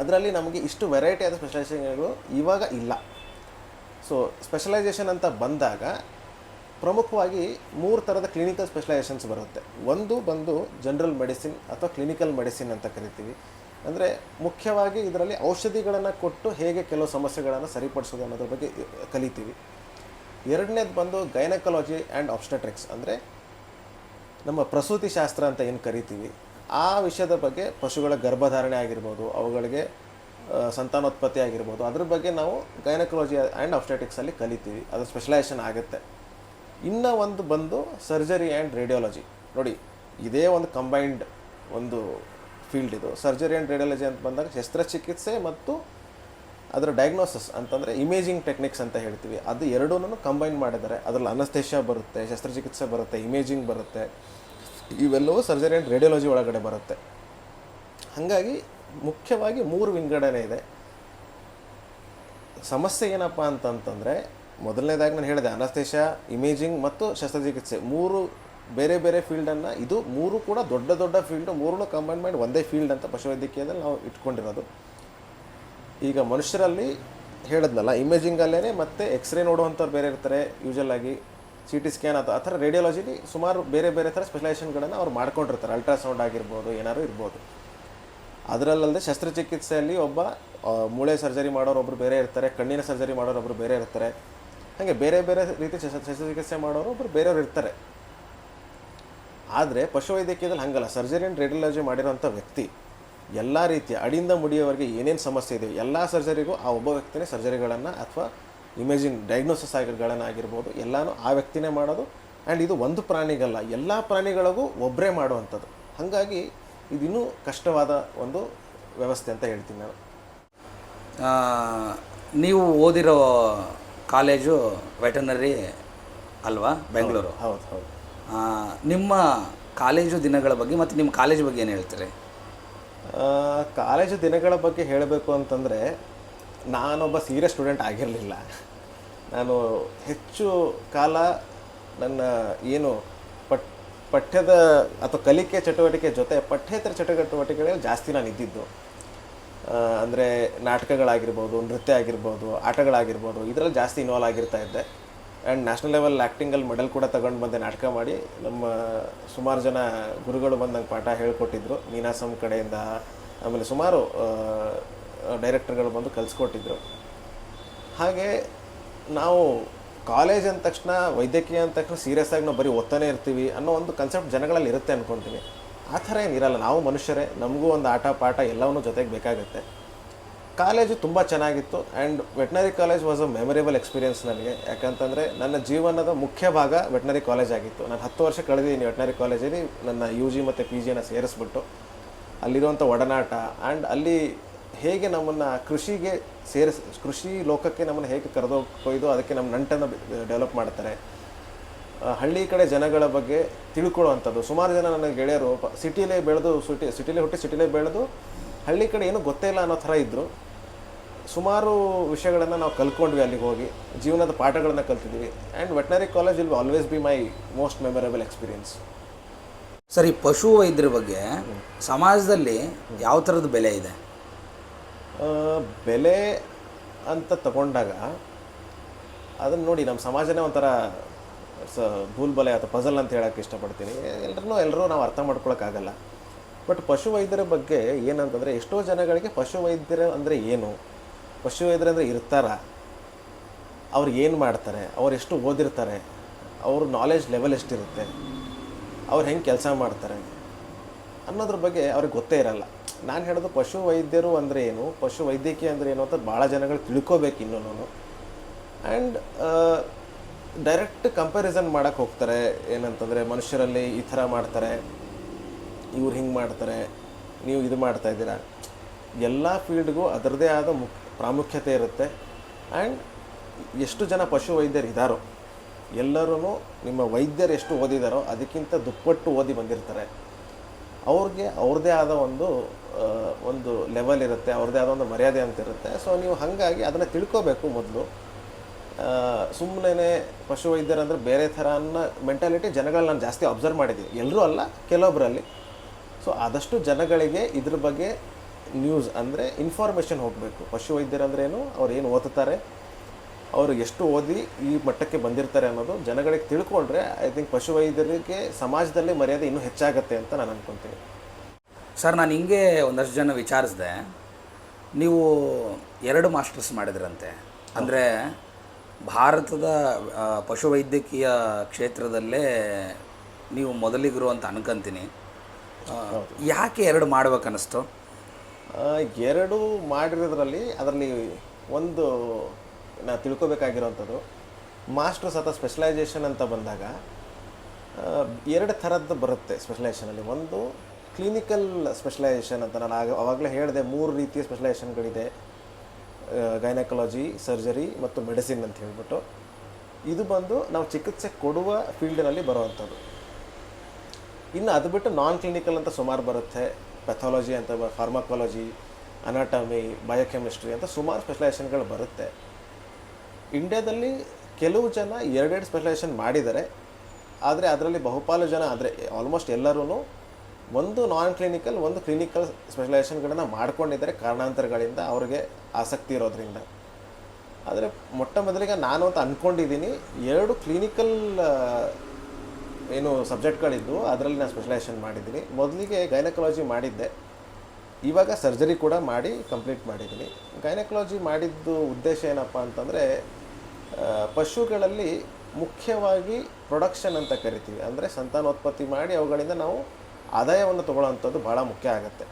ಅದರಲ್ಲಿ ನಮಗೆ ಇಷ್ಟು ವೆರೈಟಿ ಆದ ಸ್ಪೆಷಲೈಸೇಷನ್ಗಳು ಇವಾಗ ಇಲ್ಲ. ಸೊ ಸ್ಪೆಷಲೈಸೇಷನ್ ಅಂತ ಬಂದಾಗ ಪ್ರಮುಖವಾಗಿ ಮೂರು ಥರದ ಕ್ಲಿನಿಕಲ್ ಸ್ಪೆಷಲೈಸೇಷನ್ಸ್ ಬರುತ್ತೆ. ಒಂದು ಬಂದು ಜನರಲ್ ಮೆಡಿಸಿನ್ ಅಥವಾ ಕ್ಲಿನಿಕಲ್ ಮೆಡಿಸಿನ್ ಅಂತ ಕರಿತೀವಿ. ಅಂದರೆ ಮುಖ್ಯವಾಗಿ ಇದರಲ್ಲಿ ಔಷಧಿಗಳನ್ನು ಕೊಟ್ಟು ಹೇಗೆ ಕೆಲವು ಸಮಸ್ಯೆಗಳನ್ನು ಸರಿಪಡಿಸೋದು ಅನ್ನೋದ್ರ ಬಗ್ಗೆ ಕಲಿತೀವಿ. ಎರಡನೇದು ಬಂದು ಗೈನಕಾಲಜಿ ಆ್ಯಂಡ್ ಆಬ್ಸ್ಟೆಟ್ರಿಕ್ಸ್ ಅಂದರೆ ನಮ್ಮ ಪ್ರಸೂತಿ ಶಾಸ್ತ್ರ ಅಂತ ಏನು ಕರಿತೀವಿ, ಆ ವಿಷಯದ ಬಗ್ಗೆ ಪಶುಗಳ ಗರ್ಭಧಾರಣೆ ಆಗಿರ್ಬೋದು, ಅವುಗಳಿಗೆ ಸಂತಾನೋತ್ಪತ್ತಿ ಆಗಿರ್ಬೋದು, ಅದ್ರ ಬಗ್ಗೆ ನಾವು ಗೈನಕಾಲಜಿ ಆ್ಯಂಡ್ ಆಬ್ಸ್ಟೆಟಿಕ್ಸಲ್ಲಿ ಕಲಿತೀವಿ, ಅದು ಸ್ಪೆಷಲೈಸೇಷನ್ ಆಗುತ್ತೆ. ಇನ್ನೂ ಒಂದು ಬಂದು ಸರ್ಜರಿ ಆ್ಯಂಡ್ ರೇಡಿಯಾಲಜಿ ನೋಡಿ, ಇದೇ ಒಂದು ಕಂಬೈನ್ಡ್ ಒಂದು ಫೀಲ್ಡ್ ಇದು. ಸರ್ಜರಿ ಆ್ಯಂಡ್ ರೇಡಿಯಾಲಜಿ ಅಂತ ಬಂದಾಗ ಶಸ್ತ್ರಚಿಕಿತ್ಸೆ ಮತ್ತು ಅದರ ಡಯಾಗ್ನೋಸಿಸ್ ಅಂತಂದರೆ ಇಮೇಜಿಂಗ್ ಟೆಕ್ನಿಕ್ಸ್ ಅಂತ ಹೇಳ್ತೀವಿ. ಅದು ಎರಡೂ ಕಂಬೈನ್ ಮಾಡಿದ್ದಾರೆ. ಅದರಲ್ಲಿ ಅನಸ್ತೇಶ ಬರುತ್ತೆ, ಶಸ್ತ್ರಚಿಕಿತ್ಸೆ ಬರುತ್ತೆ ಇಮೇಜಿಂಗ್ ಬರುತ್ತೆ. ಇವೆಲ್ಲವೂ ಸರ್ಜರಿ ಆ್ಯಂಡ್ ರೇಡಿಯಾಲಜಿ ಒಳಗಡೆ ಬರುತ್ತೆ. ಹಾಗಾಗಿ ಮುಖ್ಯವಾಗಿ ಮೂರು ವಿಂಗಡಣೆ ಇದೆ. ಸಮಸ್ಯೆ ಏನಪ್ಪ ಅಂತಂತಂದರೆ ಮೊದಲನೇದಾಗಿ ನಾನು ಹೇಳಿದೆ ಅನಸ್ತೇಶ ಇಮೇಜಿಂಗ್ ಮತ್ತು ಶಸ್ತ್ರಚಿಕಿತ್ಸೆ. ಮೂರು ಬೇರೆ ಬೇರೆ ಫೀಲ್ಡನ್ನು ಇದು ಮೂರು ಕೂಡ ದೊಡ್ಡ ದೊಡ್ಡ ಫೀಲ್ಡು ಮೂರನ್ನು ಕಂಬೈನ್ ಮಾಡಿ ಒಂದೇ ಫೀಲ್ಡ್ ಅಂತ ಪಶುವೈದ್ಯಕೀಯದಲ್ಲಿ ನಾವು ಇಟ್ಕೊಂಡಿರೋದು. ಈಗ ಮನುಷ್ಯರಲ್ಲಿ ಹೇಳಿದ್ನಲ್ಲ ಇಮೇಜಿಂಗಲ್ಲೇ ಮತ್ತು ಎಕ್ಸ್ರೇ ನೋಡುವಂಥವ್ರು ಬೇರೆ ಇರ್ತಾರೆ ಯೂಶಲ್ ಆಗಿ ಸಿ ಟಿ ಸ್ಕ್ಯಾನ್ ಅಥವಾ ಆ ಥರ ರೇಡಿಯಾಲಜಿಲಿ ಸುಮಾರು ಬೇರೆ ಬೇರೆ ಥರ ಸ್ಪೆಷಲೈಸೇಷನ್ಗಳನ್ನು ಅವ್ರು ಮಾಡ್ಕೊಂಡಿರ್ತಾರೆ. ಅಲ್ಟ್ರಾಸೌಂಡ್ ಆಗಿರ್ಬೋದು, ಏನಾದ್ರು ಇರ್ಬೋದು. ಅದರಲ್ಲದೆ ಶಸ್ತ್ರಚಿಕಿತ್ಸೆಯಲ್ಲಿ ಒಬ್ಬ ಮೂಳೆ ಸರ್ಜರಿ ಮಾಡೋರು ಒಬ್ರು ಬೇರೆ ಇರ್ತಾರೆ, ಕಣ್ಣಿನ ಸರ್ಜರಿ ಮಾಡೋರು ಒಬ್ಬರು ಬೇರೆ ಇರ್ತಾರೆ. ಹಾಗೆ ಬೇರೆ ಬೇರೆ ರೀತಿ ಶಸ್ತ್ರ ಶಸ್ತ್ರಚಿಕಿತ್ಸೆ ಮಾಡೋರು ಒಬ್ಬರು ಬೇರೆಯವ್ರು ಇರ್ತಾರೆ. ಆದರೆ ಪಶುವೈದ್ಯಕೀಯದಲ್ಲಿ ಹಂಗಲ್ಲ. ಸರ್ಜರಿ ಆ್ಯಂಡ್ ರೇಡಿಯಾಲಜಿ ಮಾಡಿರೋಂಥ ವ್ಯಕ್ತಿ ಎಲ್ಲ ರೀತಿಯ ಅಡಿಯಿಂದ ಮುಡಿಯೋವರೆಗೆ ಏನೇನು ಸಮಸ್ಯೆ ಇದೆ ಎಲ್ಲ ಸರ್ಜರಿಗೂ ಆ ಒಬ್ಬ ವ್ಯಕ್ತಿನೇ ಸರ್ಜರಿಗಳನ್ನು ಅಥವಾ ಇಮೇಜಿಂಗ್ ಡಯಾಗ್ನೋಸಿಸ್ ಆಗಿರ್ಬೋದು ಎಲ್ಲನೂ ಆ ವ್ಯಕ್ತಿನೇ ಮಾಡೋದು. ಆ್ಯಂಡ್ ಇದು ಒಂದು ಪ್ರಾಣಿಗಲ್ಲ ಎಲ್ಲ ಪ್ರಾಣಿಗಳಿಗೂ ಒಬ್ಬರೇ ಮಾಡುವಂಥದ್ದು. ಹಾಗಾಗಿ ಇದಿನ್ನೂ ಕಷ್ಟವಾದ ಒಂದು ವ್ಯವಸ್ಥೆ ಅಂತ ಹೇಳ್ತೀನಿ ನಾನು. ನೀವು ಓದಿರೋ ಕಾಲೇಜು ವೆಟನರಿ ಅಲ್ವಾ ಬೆಂಗಳೂರು? ಹೌದು ಹೌದು. ನಿಮ್ಮ ಕಾಲೇಜು ದಿನಗಳ ಬಗ್ಗೆ ಮತ್ತು ನಿಮ್ಮ ಕಾಲೇಜ್ ಬಗ್ಗೆ ಏನು ಹೇಳ್ತೀರಿ? ಕಾಲೇಜು ದಿನಗಳ ಬಗ್ಗೆ ಹೇಳಬೇಕು ಅಂತಂದರೆ ನಾನೊಬ್ಬ ಸೀರಿಯಸ್ ಸ್ಟೂಡೆಂಟ್ ಆಗಿರಲಿಲ್ಲ. ನಾನು ಹೆಚ್ಚು ಕಾಲ ನನ್ನ ಏನು ಪಟ್ ಪಠ್ಯದ ಅಥವಾ ಕಲಿಕೆ ಚಟುವಟಿಕೆ ಜೊತೆ ಪಠ್ಯೇತರ ಚಟುವಟಿಕೆಗಳಲ್ಲಿ ಜಾಸ್ತಿ ನಾನು ಇದ್ದಿದ್ದು. ಅಂದರೆ ನಾಟಕಗಳಾಗಿರ್ಬೋದು, ನೃತ್ಯ ಆಗಿರ್ಬೋದು, ಆಟಗಳಾಗಿರ್ಬೋದು, ಇದರಲ್ಲಿ ಜಾಸ್ತಿ ಇನ್ವಾಲ್ವ್ ಆಗಿರ್ತಾ ಇದ್ದೆ. ಆ್ಯಂಡ್ ನ್ಯಾಷನಲ್ ಲೆವೆಲ್ ಆ್ಯಕ್ಟಿಂಗಲ್ಲಿ ಮೆಡಲ್ ಕೂಡ ತಗೊಂಡು ಬಂದೆ ನಾಟಕ ಮಾಡಿ. ನಮ್ಮ ಸುಮಾರು ಜನ ಗುರುಗಳು ಬಂದಂಗೆ ಪಾಠ ಹೇಳ್ಕೊಟ್ಟಿದ್ರು. ನೀನಾಸಂ ಕಡೆಯಿಂದ ಆಮೇಲೆ ಸುಮಾರು ಡೈರೆಕ್ಟರ್ಗಳು ಬಂದು ಕಲಿಸ್ಕೊಟ್ಟಿದ್ರು. ಹಾಗೆ ನಾವು ಕಾಲೇಜ್ ಅಂದ ತಕ್ಷಣ, ವೈದ್ಯಕೀಯ ಅಂದ ತಕ್ಷಣ ಸೀರಿಯಸ್ ಆಗಿ ನಾವು ಬರೀ ಓದ್ತಾನೆ ಇರ್ತೀವಿ ಅನ್ನೋ ಒಂದು ಕನ್ಸೆಪ್ಟ್ ಜನಗಳಲ್ಲಿ ಇರುತ್ತೆ ಅನ್ಕೊತೀನಿ. ಆ ಥರ ಏನಿರಲ್ಲ ನಾವು ಮನುಷ್ಯರೇ, ನಮಗೂ ಒಂದು ಆಟ, ಪಾಠ ಎಲ್ಲವನ್ನೂ ಜೊತೆಗೆ ಬೇಕಾಗುತ್ತೆ. ಕಾಲೇಜು ತುಂಬ ಚೆನ್ನಾಗಿತ್ತು and veterinary college was a memorable experience ನನಗೆ. ಯಾಕಂತಂದರೆ ನನ್ನ ಜೀವನದ ಮುಖ್ಯ ಭಾಗ ವೆಟ್ನರಿ ಕಾಲೇಜ್ ಆಗಿತ್ತು. ನಾನು ಹತ್ತು ವರ್ಷ ಕಳೆದಿದ್ದೀನಿ ವೆಟ್ನರಿ ಕಾಲೇಜಲ್ಲಿ. ನನ್ನ ಯು ಜಿ ಮತ್ತು ಪಿ ಜಿಯನ್ನು ಸೇರಿಸ್ಬಿಟ್ಟು ಅಲ್ಲಿರುವಂಥ ಒಡನಾಟ ಆ್ಯಂಡ್ ಅಲ್ಲಿ ಹೇಗೆ ನಮ್ಮನ್ನು ಕೃಷಿಗೆ ಸೇರಿಸ್, ಕೃಷಿ ಲೋಕಕ್ಕೆ ನಮ್ಮನ್ನು ಹೇಗೆ ಕರೆದೊಯ್ದು ಅದಕ್ಕೆ ನಮ್ಮ ನಂಟನ್ನು ಡೆವಲಪ್ ಮಾಡ್ತಾರೆ. ಹಳ್ಳಿ ಕಡೆ ಜನಗಳ ಬಗ್ಗೆ ತಿಳ್ಕೊಳ್ಳುವಂಥದ್ದು. ಸುಮಾರು ಜನ ನನ್ನ ಗೆಳೆಯರು ಸಿಟಿಲೇ ಬೆಳೆದು, ಸಿಟಿ, ಸಿಟಿಲೇ ಹುಟ್ಟಿ ಸಿಟಿಲೇ ಬೆಳೆದು ಹಳ್ಳಿ ಕಡೆ ಏನೂ ಗೊತ್ತೇ ಇಲ್ಲ ಅನ್ನೋ ಥರ ಇದ್ದರು ಸುಮಾರು ವಿಷಯಗಳನ್ನು ನಾವು ಕಲ್ತ್ಕೊಂಡ್ವಿ ಅಲ್ಲಿಗೆ ಹೋಗಿ. ಜೀವನದ ಪಾಠಗಳನ್ನು ಕಲ್ತಿದ್ವಿ. And veterinary college will always be my most memorable experience ಸರಿ ಈ ಪಶು ವೈದ್ಯರ ಬಗ್ಗೆ ಸಮಾಜದಲ್ಲಿ ಯಾವ ಥರದ ಬೆಲೆ ಇದೆ? ಬೆಲೆ ಅಂತ ತಗೊಂಡಾಗ ಅದನ್ನು ನೋಡಿ ನಮ್ಮ ಸಮಾಜನೇ ಒಂಥರ ಸ ಭೂಲ್ಬಲೆ ಅಥವಾ ಪಜಲ್ ಅಂತ ಹೇಳೋಕ್ಕೆ ಇಷ್ಟಪಡ್ತೀನಿ. ಎಲ್ಲರನ್ನೂ ಎಲ್ಲರೂ ನಾವು ಅರ್ಥ ಮಾಡ್ಕೊಳೋಕ್ಕಾಗಲ್ಲ. ಬಟ್ ಪಶು ವೈದ್ಯರ ಬಗ್ಗೆ ಏನಂತಂದರೆ ಎಷ್ಟೋ ಜನಗಳಿಗೆ ಪಶು ವೈದ್ಯರು ಅಂದರೆ ಏನು? ಪಶು ವೈದ್ಯರು ಅಂದರೆ ಇರ್ತಾರ. ಅವ್ರು ಏನು ಮಾಡ್ತಾರೆ? ಅವ್ರು ಎಷ್ಟು ಓದಿರ್ತಾರೆ? ಅವ್ರ ನಾಲೆಜ್ ಲೆವೆಲ್ ಎಷ್ಟಿರುತ್ತೆ? ಅವ್ರು ಹೆಂಗೆ ಕೆಲಸ ಮಾಡ್ತಾರೆ? ಅನ್ನೋದ್ರ ಬಗ್ಗೆ ಅವ್ರಿಗೆ ಗೊತ್ತೇ ಇರಲ್ಲ. ನಾನು ಹೇಳೋದು ಪಶು ವೈದ್ಯರು ಅಂದರೆ ಏನು? ಪಶು ವೈದ್ಯಕೀಯ ಅಂದರೆ ಏನು ಅಂತ ಭಾಳ ಜನಗಳು ತಿಳ್ಕೊಬೇಕು ಇನ್ನೂ ಆ್ಯಂಡ್ ಡೈರೆಕ್ಟ್ ಕಂಪ್ಯಾರಿಸನ್ ಮಾಡೋಕ್ಕೆ ಹೋಗ್ತಾರೆ. ಏನಂತಂದರೆ ಮನುಷ್ಯರಲ್ಲಿ ಈ ಥರ ಮಾಡ್ತಾರೆ. ಇವ್ರು ಹಿಂಗೆ ಮಾಡ್ತಾರೆ. ನೀವು ಇದು ಮಾಡ್ತಾ ಇದ್ದೀರಾ? ಎಲ್ಲ ಫೀಲ್ಡ್ಗೂ ಅದರದೇ ಆದ ಮುಕ್ ಪ್ರಾಮುಖ್ಯತೆ ಇರುತ್ತೆ. ಆ್ಯಂಡ್ ಎಷ್ಟು ಜನ ಪಶುವೈದ್ಯರು ಇದ್ದಾರೋ ಎಲ್ಲರೂ ನಿಮ್ಮ ವೈದ್ಯರು ಎಷ್ಟು ಓದಿದಾರೋ ಅದಕ್ಕಿಂತ ದುಪ್ಪಟ್ಟು ಓದಿ ಬಂದಿರ್ತಾರೆ. ಅವ್ರಿಗೆ ಅವ್ರದ್ದೇ ಆದ ಒಂದು ಒಂದು ಲೆವೆಲ್ ಇರುತ್ತೆ ಅವ್ರದ್ದೇ ಆದ ಒಂದು ಮರ್ಯಾದೆ ಅಂತ ಇರುತ್ತೆ. ಸೊ ನೀವು ಹಾಗಾಗಿ ಅದನ್ನು ತಿಳ್ಕೋಬೇಕು ಮೊದಲು. ಸುಮ್ಮನೆ ಪಶುವೈದ್ಯರಂದರೆ ಬೇರೆ ಥರ ಅನ್ನೋ ಮೆಂಟಾಲಿಟಿ ಜನಗಳು ನಾನು ಜಾಸ್ತಿ ಅಬ್ಸರ್ವ್ ಮಾಡಿದ್ದೀನಿ. ಎಲ್ಲರೂ ಅಲ್ಲ ಕೆಲವೊಬ್ಬರಲ್ಲಿ ಸೊ ಆದಷ್ಟು ಜನಗಳಿಗೆ ಇದ್ರ ಬಗ್ಗೆ ನ್ಯೂಸ್ ಅಂದರೆ ಇನ್ಫಾರ್ಮೇಷನ್ ಹೋಗಬೇಕು. ಪಶುವೈದ್ಯರಂದ್ರೇನು ಅವ್ರು ಏನು ಓದುತ್ತಾರೆ ಅವರು ಎಷ್ಟು ಓದಿ ಈ ಮಟ್ಟಕ್ಕೆ ಬಂದಿರ್ತಾರೆ ಅನ್ನೋದು ಜನಗಳಿಗೆ ತಿಳ್ಕೊಂಡ್ರೆ ಐ ಥಿಂಕ್ ಪಶುವೈದ್ಯರಿಗೆ ಸಮಾಜದಲ್ಲಿ ಮರ್ಯಾದೆ ಇನ್ನೂ ಹೆಚ್ಚಾಗತ್ತೆ ಅಂತ ನಾನು ಅನ್ಕೊತೀನಿ. ಸರ್ ನಾನು ಹಿಂಗೆ ಒಂದಷ್ಟು ಜನ ವಿಚಾರಿಸಿದೆ. ನೀವು ಎರಡು ಮಾಸ್ಟರ್ಸ್ ಮಾಡಿದ್ರಂತೆ. ಅಂದರೆ ಭಾರತದ ಪಶುವೈದ್ಯಕೀಯ ಕ್ಷೇತ್ರದಲ್ಲೇ ನೀವು ಮೊದಲಿಗರು ಅಂತ ಅನ್ಕೊಂತೀನಿ. ಯಾಕೆ ಎರಡು ಮಾಡ್ಬೇಕನ್ನಿಸ್ತು? ಎರಡು ಮಾಡಿರೋದ್ರಲ್ಲಿ ಅದರಲ್ಲಿ ಒಂದು ನಾ ತಿಳ್ಕೊಬೇಕಾಗಿರೋವಂಥದ್ದು ಮಾಸ್ಟರ್ಸ್ ಅಥವಾ ಸ್ಪೆಷಲೈಸೇಷನ್ ಅಂತ ಬಂದಾಗ ಎರಡು ಥರದ್ದು ಬರುತ್ತೆ ಸ್ಪೆಷಲೈಸೇಷನಲ್ಲಿ. ಒಂದು ಕ್ಲಿನಿಕಲ್ ಸ್ಪೆಷಲೈಸೇಷನ್ ಅಂತ ನಾನು ಆಗ ಅವಾಗಲೇ ಹೇಳಿದೆ, ಮೂರು ರೀತಿಯ ಸ್ಪೆಷಲೈಸೇಷನ್ಗಳಿದೆ. ಗೈನಕಾಲಜಿ, ಸರ್ಜರಿ ಮತ್ತು ಮೆಡಿಸಿನ್ ಅಂತ ಹೇಳ್ಬಿಟ್ಟು. ಇದು ಬಂದು ನಾವು ಚಿಕಿತ್ಸೆ ಕೊಡುವ ಫೀಲ್ಡಿನಲ್ಲಿ ಬರುವಂಥದ್ದು. ಇನ್ನು ಅದು ಬಿಟ್ಟು ನಾನ್ ಕ್ಲಿನಿಕಲ್ ಅಂತ ಸುಮಾರು ಬರುತ್ತೆ. ಪೆಥಾಲಜಿ ಅಂತ ಫಾರ್ಮಕಾಲಜಿ ಅನಾಟಮಿ ಬಯೋಕೆಮಿಸ್ಟ್ರಿ ಅಂತ ಸುಮಾರು ಸ್ಪೆಷಲೈಸೇಷನ್ಗಳು ಬರುತ್ತೆ. ಇಂಡಿಯಾದಲ್ಲಿ ಕೆಲವು ಜನ ಎರಡೆರಡು ಸ್ಪೆಷಲೈಸೇಷನ್ ಮಾಡಿದ್ದಾರೆ. ಆದರೆ ಅದರಲ್ಲಿ ಬಹುಪಾಲು ಜನ ಆದರೆ ಆಲ್ಮೋಸ್ಟ್ ಎಲ್ಲರೂ ಒಂದು ನಾನ್ ಕ್ಲಿನಿಕಲ್ ಒಂದು ಕ್ಲಿನಿಕಲ್ ಸ್ಪೆಷಲೈಸೇಷನ್ಗಳನ್ನು ಮಾಡ್ಕೊಂಡಿದ್ದಾರೆ ಕಾರಣಾಂತರಗಳಿಂದ ಅವ್ರಿಗೆ ಆಸಕ್ತಿ ಇರೋದ್ರಿಂದ. ಆದರೆ ಮೊಟ್ಟ ಮೊದಲಿಗೆ ನಾನು ಅಂತ ಅಂದ್ಕೊಂಡಿದ್ದೀನಿ ಎರಡು ಕ್ಲಿನಿಕಲ್ ಏನು ಸಬ್ಜೆಕ್ಟ್ಗಳಿದ್ದು ಅದರಲ್ಲಿ ನಾನು ಸ್ಪೆಷಲೈಸೇಷನ್ ಮಾಡಿದ್ದೀನಿ. ಮೊದಲಿಗೆ ಗೈನಕಾಲಜಿ ಮಾಡಿದ್ದೆ. ಇವಾಗ ಸರ್ಜರಿ ಕೂಡ ಮಾಡಿ ಕಂಪ್ಲೀಟ್ ಮಾಡಿದ್ದೀನಿ. ಗೈನಕಾಲಜಿ ಮಾಡಿದ್ದು ಉದ್ದೇಶ ಏನಪ್ಪ ಅಂತಂದರೆ ಪಶುಗಳಲ್ಲಿ ಮುಖ್ಯವಾಗಿ ಪ್ರೊಡಕ್ಷನ್ ಅಂತ ಕರಿತೀವಿ. ಅಂದರೆ ಸಂತಾನೋತ್ಪತ್ತಿ ಮಾಡಿ ಅವುಗಳಿಂದ ನಾವು ಆದಾಯವನ್ನು ತಗೊಳ್ಳೋವಂಥದ್ದು ಭಾಳ ಮುಖ್ಯ ಆಗುತ್ತೆ.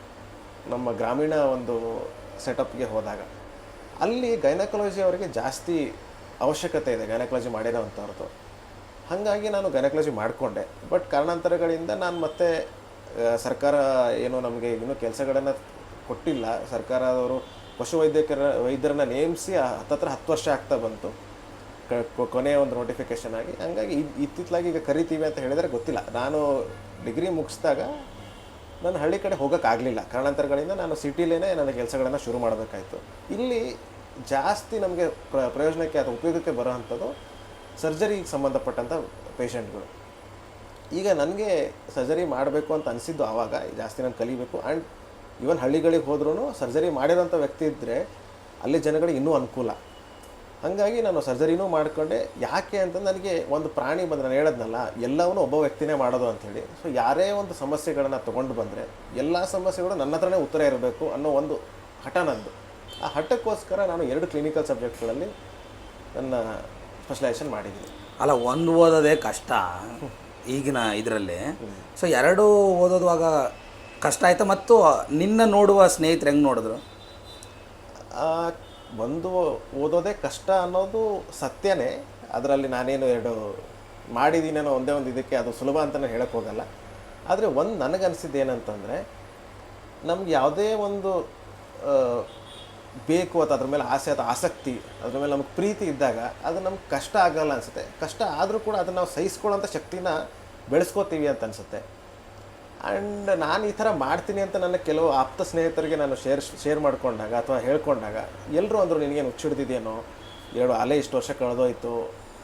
ನಮ್ಮ ಗ್ರಾಮೀಣ ಒಂದು ಸೆಟಪ್ಗೆ ಹೋದಾಗ. ಅಲ್ಲಿ ಗೈನಕಾಲಜಿ ಅವರಿಗೆ ಜಾಸ್ತಿ ಅವಶ್ಯಕತೆ ಇದೆ ಗೈನಕಾಲಜಿ ಮಾಡಿರೋವಂಥವ್ರದ್ದು ಹಾಗಾಗಿ ನಾನು ಗೈನಕಾಲಜಿ ಮಾಡಿಕೊಂಡೆ. ಬಟ್ ಕಾರಣಾಂತರಗಳಿಂದ ನಾನು ಮತ್ತೆ ಸರ್ಕಾರ ಏನು ನಮಗೆ ಇನ್ನೂ ಕೆಲಸಗಳನ್ನು ಕೊಟ್ಟಿಲ್ಲ. ಸರ್ಕಾರದವರು ಪಶುವೈದ್ಯಕರ ವೈದ್ಯರನ್ನ ನೇಮಿಸಿ ಹತ್ತತ್ರ ಹತ್ತು ವರ್ಷ ಆಗ್ತಾ ಬಂತು. ಕೊನೆಯ ಒಂದು ನೋಟಿಫಿಕೇಶನ್ ಆಗಿ. ಹಂಗಾಗಿ ಇತ್ತಿತ್ತಲಾಗಿ ಈಗ ಕರಿತೀವಿ ಅಂತ ಹೇಳಿದರೆ ಗೊತ್ತಿಲ್ಲ. ನಾನು ಡಿಗ್ರಿ ಮುಗಿಸಿದಾಗ ನಾನು ಹಳ್ಳಿ ಕಡೆ ಹೋಗೋಕ್ಕಾಗಲಿಲ್ಲ. ಕಾರಣಾಂತರಗಳಿಂದ ನಾನು ಸಿಟಿಲೇ ನನ್ನ ಕೆಲಸಗಳನ್ನು ಶುರು ಮಾಡಬೇಕಾಯ್ತು. ಇಲ್ಲಿ ಜಾಸ್ತಿ ನಮಗೆ ಪ್ರ, ಪ್ರಯೋಜನಕ್ಕೆ ಅಥವಾ ಉಪಯೋಗಕ್ಕೆ ಬರೋವಂಥದ್ದು ಸರ್ಜರಿಗೆ ಸಂಬಂಧಪಟ್ಟಂಥ ಪೇಷಂಟ್ಗಳು. ಈಗ ನನಗೆ ಸರ್ಜರಿ ಮಾಡಬೇಕು ಅಂತ ಅನಿಸಿದ್ದು ಆವಾಗ ಜಾಸ್ತಿ ನಾನು ಕಲಿಬೇಕು ಆ್ಯಂಡ್ ಈವನ್ ಹಳ್ಳಿಗಳಿಗೆ ಹೋದ್ರೂ ಸರ್ಜರಿ ಮಾಡಿರೋಂಥ ವ್ಯಕ್ತಿ ಇದ್ದರೆ ಅಲ್ಲಿ ಜನಗಳಿಗೆ ಇನ್ನೂ ಅನುಕೂಲ. ಹಾಗಾಗಿ ನಾನು ಸರ್ಜರಿನೂ ಮಾಡ್ಕೊಂಡೆ. ಯಾಕೆ ಅಂತ ನನಗೆ ಒಂದು ಪ್ರಾಣಿ ಬಂದರೆ, ನಾನು ಹೇಳೋದ್ನಲ್ಲ, ಎಲ್ಲವನ್ನು ಒಬ್ಬ ವ್ಯಕ್ತಿನೇ ಮಾಡೋದು ಅಂಥೇಳಿ. ಸೊ, ಯಾರೇ ಒಂದು ಸಮಸ್ಯೆಗಳನ್ನು ತೊಗೊಂಡು ಬಂದರೆ, ಎಲ್ಲ ಸಮಸ್ಯೆಗಳು ನನ್ನ ಹತ್ರನೇ ಉತ್ತರ ಇರಬೇಕು ಅನ್ನೋ ಒಂದು ಹಠ ನಂದು. ಆ ಹಠಕ್ಕೋಸ್ಕರ ನಾನು ಎರಡು ಕ್ಲಿನಿಕಲ್ ಸಬ್ಜೆಕ್ಟ್ಗಳಲ್ಲಿ ನನ್ನ ಸ್ಪೆಷಲೈಸೇಷನ್ ಮಾಡಿದ್ದೀನಿ. ಅಲ್ಲ ಒಂದು ಓದೋದೇ ಕಷ್ಟ. ಈಗಿನ ಇದರಲ್ಲಿ. ಸೊ ಎರಡು ಓದೋದುವಾಗ ಕಷ್ಟ ಆಯಿತು? ಮತ್ತು ನಿನ್ನ ನೋಡುವ ಸ್ನೇಹಿತರು ಹೆಂಗೆ ನೋಡಿದ್ರು? ಒಂದು ಓದೋದೇ ಕಷ್ಟ ಅನ್ನೋದು ಸತ್ಯನೇ. ಅದರಲ್ಲಿ ನಾನೇನು ಎರಡು ಮಾಡಿದ್ದೀನೇನೋ ಒಂದೇ ಒಂದು ಇದಕ್ಕೆ ಅದು ಸುಲಭ ಅಂತಲೇ ಹೇಳಕ್ಕೆ ಹೋಗಲ್ಲ. ಆದರೆ ಒಂದು ನನಗನ್ಸಿದ್ದು ಏನಂತಂದರೆ ನಮ್ಗೆ ಯಾವುದೇ ಒಂದು ಬೇಕು ಅಥವಾ ಅದ್ರ ಮೇಲೆ ಆಸೆ ಅಥವಾ ಆಸಕ್ತಿ, ಅದ್ರ ಮೇಲೆ ನಮಗೆ ಪ್ರೀತಿ ಇದ್ದಾಗ ಅದು ನಮ್ಗೆ ಕಷ್ಟ ಆಗಲ್ಲ ಅನಿಸುತ್ತೆ. ಕಷ್ಟ ಆದರೂ ಕೂಡ ಅದನ್ನು ನಾವು ಸಹಿಸ್ಕೊಳ್ಳೋಂಥ ಶಕ್ತಿನ ಬೆಳೆಸ್ಕೋತೀವಿ ಅಂತ ಅನಿಸುತ್ತೆ. ಆ್ಯಂಡ್ ನಾನು ಈ ಥರ ಮಾಡ್ತೀನಿ ಅಂತ ನನ್ನ ಕೆಲವು ಆಪ್ತ ಸ್ನೇಹಿತರಿಗೆ ನಾನು ಶೇರ್ ಶೇರ್ ಮಾಡಿಕೊಂಡಾಗ ಅಥವಾ ಹೇಳ್ಕೊಂಡಾಗ ಎಲ್ಲರೂ ಅಂದರು ನಿನಗೇನು ಹುಚ್ಚಿಡ್ದಿದೇನೋ ಎರಡು ಅಲೆ ಇಷ್ಟು ವರ್ಷ ಕಳೆದೋಯ್ತು,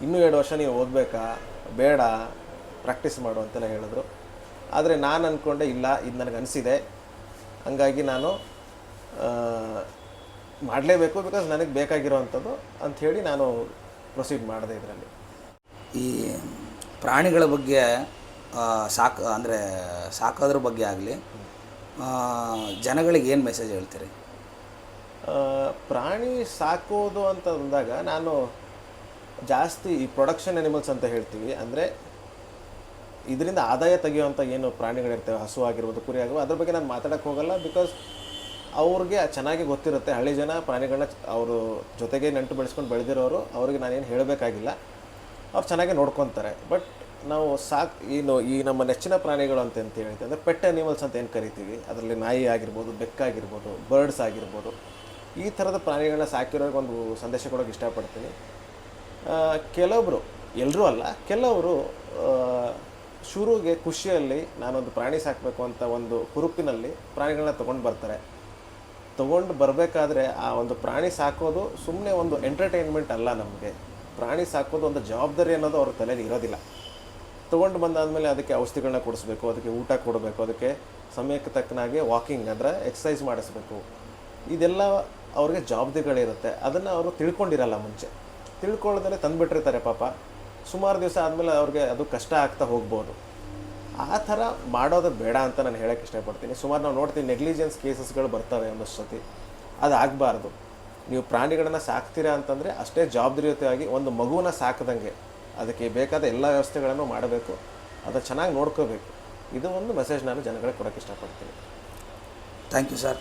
ಇನ್ನೂ ಎರಡು ವರ್ಷ ನೀವು ಓದಬೇಕಾ? ಬೇಡ, ಪ್ರಾಕ್ಟೀಸ್ ಮಾಡು ಅಂತೆಲ್ಲ ಹೇಳಿದ್ರು. ಆದರೆ ನಾನು ಅಂದ್ಕೊಂಡೆ ಇಲ್ಲ, ಇದು ನನಗೆ ಅನಿಸಿದೆ. ಹಂಗಾಗಿ ನಾನು ಮಾಡಲೇಬೇಕು ಬಿಕಾಸ್ ನನಗೆ ಬೇಕಾಗಿರೋವಂಥದ್ದು ಅಂಥೇಳಿ ನಾನು ಪ್ರೊಸೀಡ್ ಮಾಡಿದೆ ಇದರಲ್ಲಿ. ಈ ಪ್ರಾಣಿಗಳ ಬಗ್ಗೆ ಸಾಕು ಅಂದರೆ ಸಾಕೋದ್ರ ಬಗ್ಗೆ ಆಗಲಿ ಜನಗಳಿಗೆ ಏನು ಮೆಸೇಜ್ ಹೇಳ್ತೀರಿ? ಪ್ರಾಣಿ ಸಾಕೋದು ಅಂತ ಅಂದಾಗ ನಾನು ಜಾಸ್ತಿ ಈ ಪ್ರೊಡಕ್ಷನ್ ಅನಿಮಲ್ಸ್ ಅಂತ ಹೇಳ್ತೀವಿ. ಅಂದರೆ ಇದರಿಂದ ಆದಾಯ ತೆಗೆಯುವಂಥ ಏನು ಪ್ರಾಣಿಗಳಿರ್ತವೆ ಹಸು ಆಗಿರ್ಬೋದು ಕುರಿ ಆಗಿರ್ಬೋದು ಅದ್ರ ಬಗ್ಗೆ ನಾನು ಮಾತಾಡೋಕ್ಕೆ ಹೋಗಲ್ಲ ಬಿಕಾಸ್ ಅವ್ರಿಗೆ ಚೆನ್ನಾಗಿ ಗೊತ್ತಿರುತ್ತೆ. ಹಳ್ಳಿ ಜನ ಪ್ರಾಣಿಗಳನ್ನ ಅವರು ಜೊತೆಗೆ ನೆಂಟು ಬೆಳೆಸ್ಕೊಂಡು ಬೆಳೆದಿರೋರು ಅವ್ರಿಗೆ ನಾನೇನು ಹೇಳಬೇಕಾಗಿಲ್ಲ. ಅವ್ರು ಚೆನ್ನಾಗಿ ನೋಡ್ಕೊತಾರೆ. ಬಟ್ ನಾವು ಸಾಕ್ ಏನು ಈ ನಮ್ಮ ನೆಚ್ಚಿನ ಪ್ರಾಣಿಗಳು ಅಂತ ಅಂತ ಹೇಳ್ತೀವಿ ಅಂದರೆ ಪೆಟ್ ಅನಿಮಲ್ಸ್ ಅಂತ ಏನು ಕರಿತೀವಿ. ಅದರಲ್ಲಿ ನಾಯಿ ಆಗಿರ್ಬೋದು ಬೆಕ್ಕಾಗಿರ್ಬೋದು ಬರ್ಡ್ಸ್ ಆಗಿರ್ಬೋದು. ಈ ಥರದ ಪ್ರಾಣಿಗಳನ್ನ ಸಾಕಿರೋರಿಗೆ ಒಂದು ಸಂದೇಶ ಕೊಡೋಕೆ ಇಷ್ಟಪಡ್ತೀನಿ. ಕೆಲವೊಬ್ಬರು ಎಲ್ಲರೂ ಅಲ್ಲ, ಕೆಲವರು ಶುರುಗೆ ಖುಷಿಯಲ್ಲಿ ನಾನೊಂದು ಪ್ರಾಣಿ ಸಾಕಬೇಕು ಅಂತ ಒಂದು ಹುರುಪಿನಲ್ಲಿ ಪ್ರಾಣಿಗಳನ್ನ ತೊಗೊಂಡು ಬರ್ತಾರೆ. ತೊಗೊಂಡು ಬರಬೇಕಾದ್ರೆ ಆ ಒಂದು ಪ್ರಾಣಿ ಸಾಕೋದು ಸುಮ್ಮನೆ ಒಂದು ಎಂಟರ್ಟೈನ್ಮೆಂಟ್ ಅಲ್ಲ ನಮಗೆ. ಪ್ರಾಣಿ ಸಾಕೋದು ಒಂದು ಜವಾಬ್ದಾರಿ ಅನ್ನೋದು ಅವ್ರ ತಲೆಯಲ್ಲಿ ಇರೋದಿಲ್ಲ. ತೊಗೊಂಡು ಬಂದಾದಮೇಲೆ ಅದಕ್ಕೆ ಔಷಧಿಗಳನ್ನ ಕೊಡಿಸ್ಬೇಕು, ಅದಕ್ಕೆ ಊಟ ಕೊಡಬೇಕು, ಅದಕ್ಕೆ ಸಮಯಕ್ಕೆ ತಕ್ಕನಾಗೆ ವಾಕಿಂಗ್ ಅಂದರೆ ಎಕ್ಸಸೈಸ್ ಮಾಡಿಸ್ಬೇಕು. ಇದೆಲ್ಲ ಅವ್ರಿಗೆ ಜವಾಬ್ದಾರಿಗಳಿರುತ್ತೆ. ಅದನ್ನು ಅವರು ತಿಳ್ಕೊಂಡಿರಲ್ಲ ಮುಂಚೆ. ತಿಳ್ಕೊಳ್ಳೋದಲ್ಲೇ ತಂದುಬಿಟ್ಟಿರ್ತಾರೆ ಪಾಪ. ಸುಮಾರು ದಿವಸ ಆದಮೇಲೆ ಅವ್ರಿಗೆ ಅದು ಕಷ್ಟ ಆಗ್ತಾ ಹೋಗ್ಬೋದು. ಆ ಥರ ಮಾಡೋದು ಬೇಡ ಅಂತ ನಾನು ಹೇಳೋಕ್ಕೆ ಇಷ್ಟಪಡ್ತೀನಿ. ಸುಮಾರು ನಾವು ನೋಡ್ತೀವಿ ನೆಗ್ಲಿಜೆನ್ಸ್ ಕೇಸಸ್ಗಳು ಬರ್ತವೆ ಒಂದಷ್ಟು ಸತಿ. ಅದು ಆಗಬಾರ್ದು. ನೀವು ಪ್ರಾಣಿಗಳನ್ನು ಸಾಕ್ತೀರಾ ಅಂತಂದರೆ ಅಷ್ಟೇ ಜವಾಬ್ದಾರಿಯುತವಾಗಿ ಒಂದು ಮಗುವನ್ನ ಸಾಕದಂಗೆ ಅದಕ್ಕೆ ಬೇಕಾದ ಎಲ್ಲ ವ್ಯವಸ್ಥೆಗಳನ್ನು ಮಾಡಬೇಕು. ಅದು ಚೆನ್ನಾಗಿ ನೋಡ್ಕೋಬೇಕು. ಇದು ಒಂದು ಮೆಸೇಜ್ ನಾನು ಜನಗಳಿಗೆ ಕೊಡೋಕ್ಕೆ ಇಷ್ಟಪಡ್ತೀನಿ. Thank you sir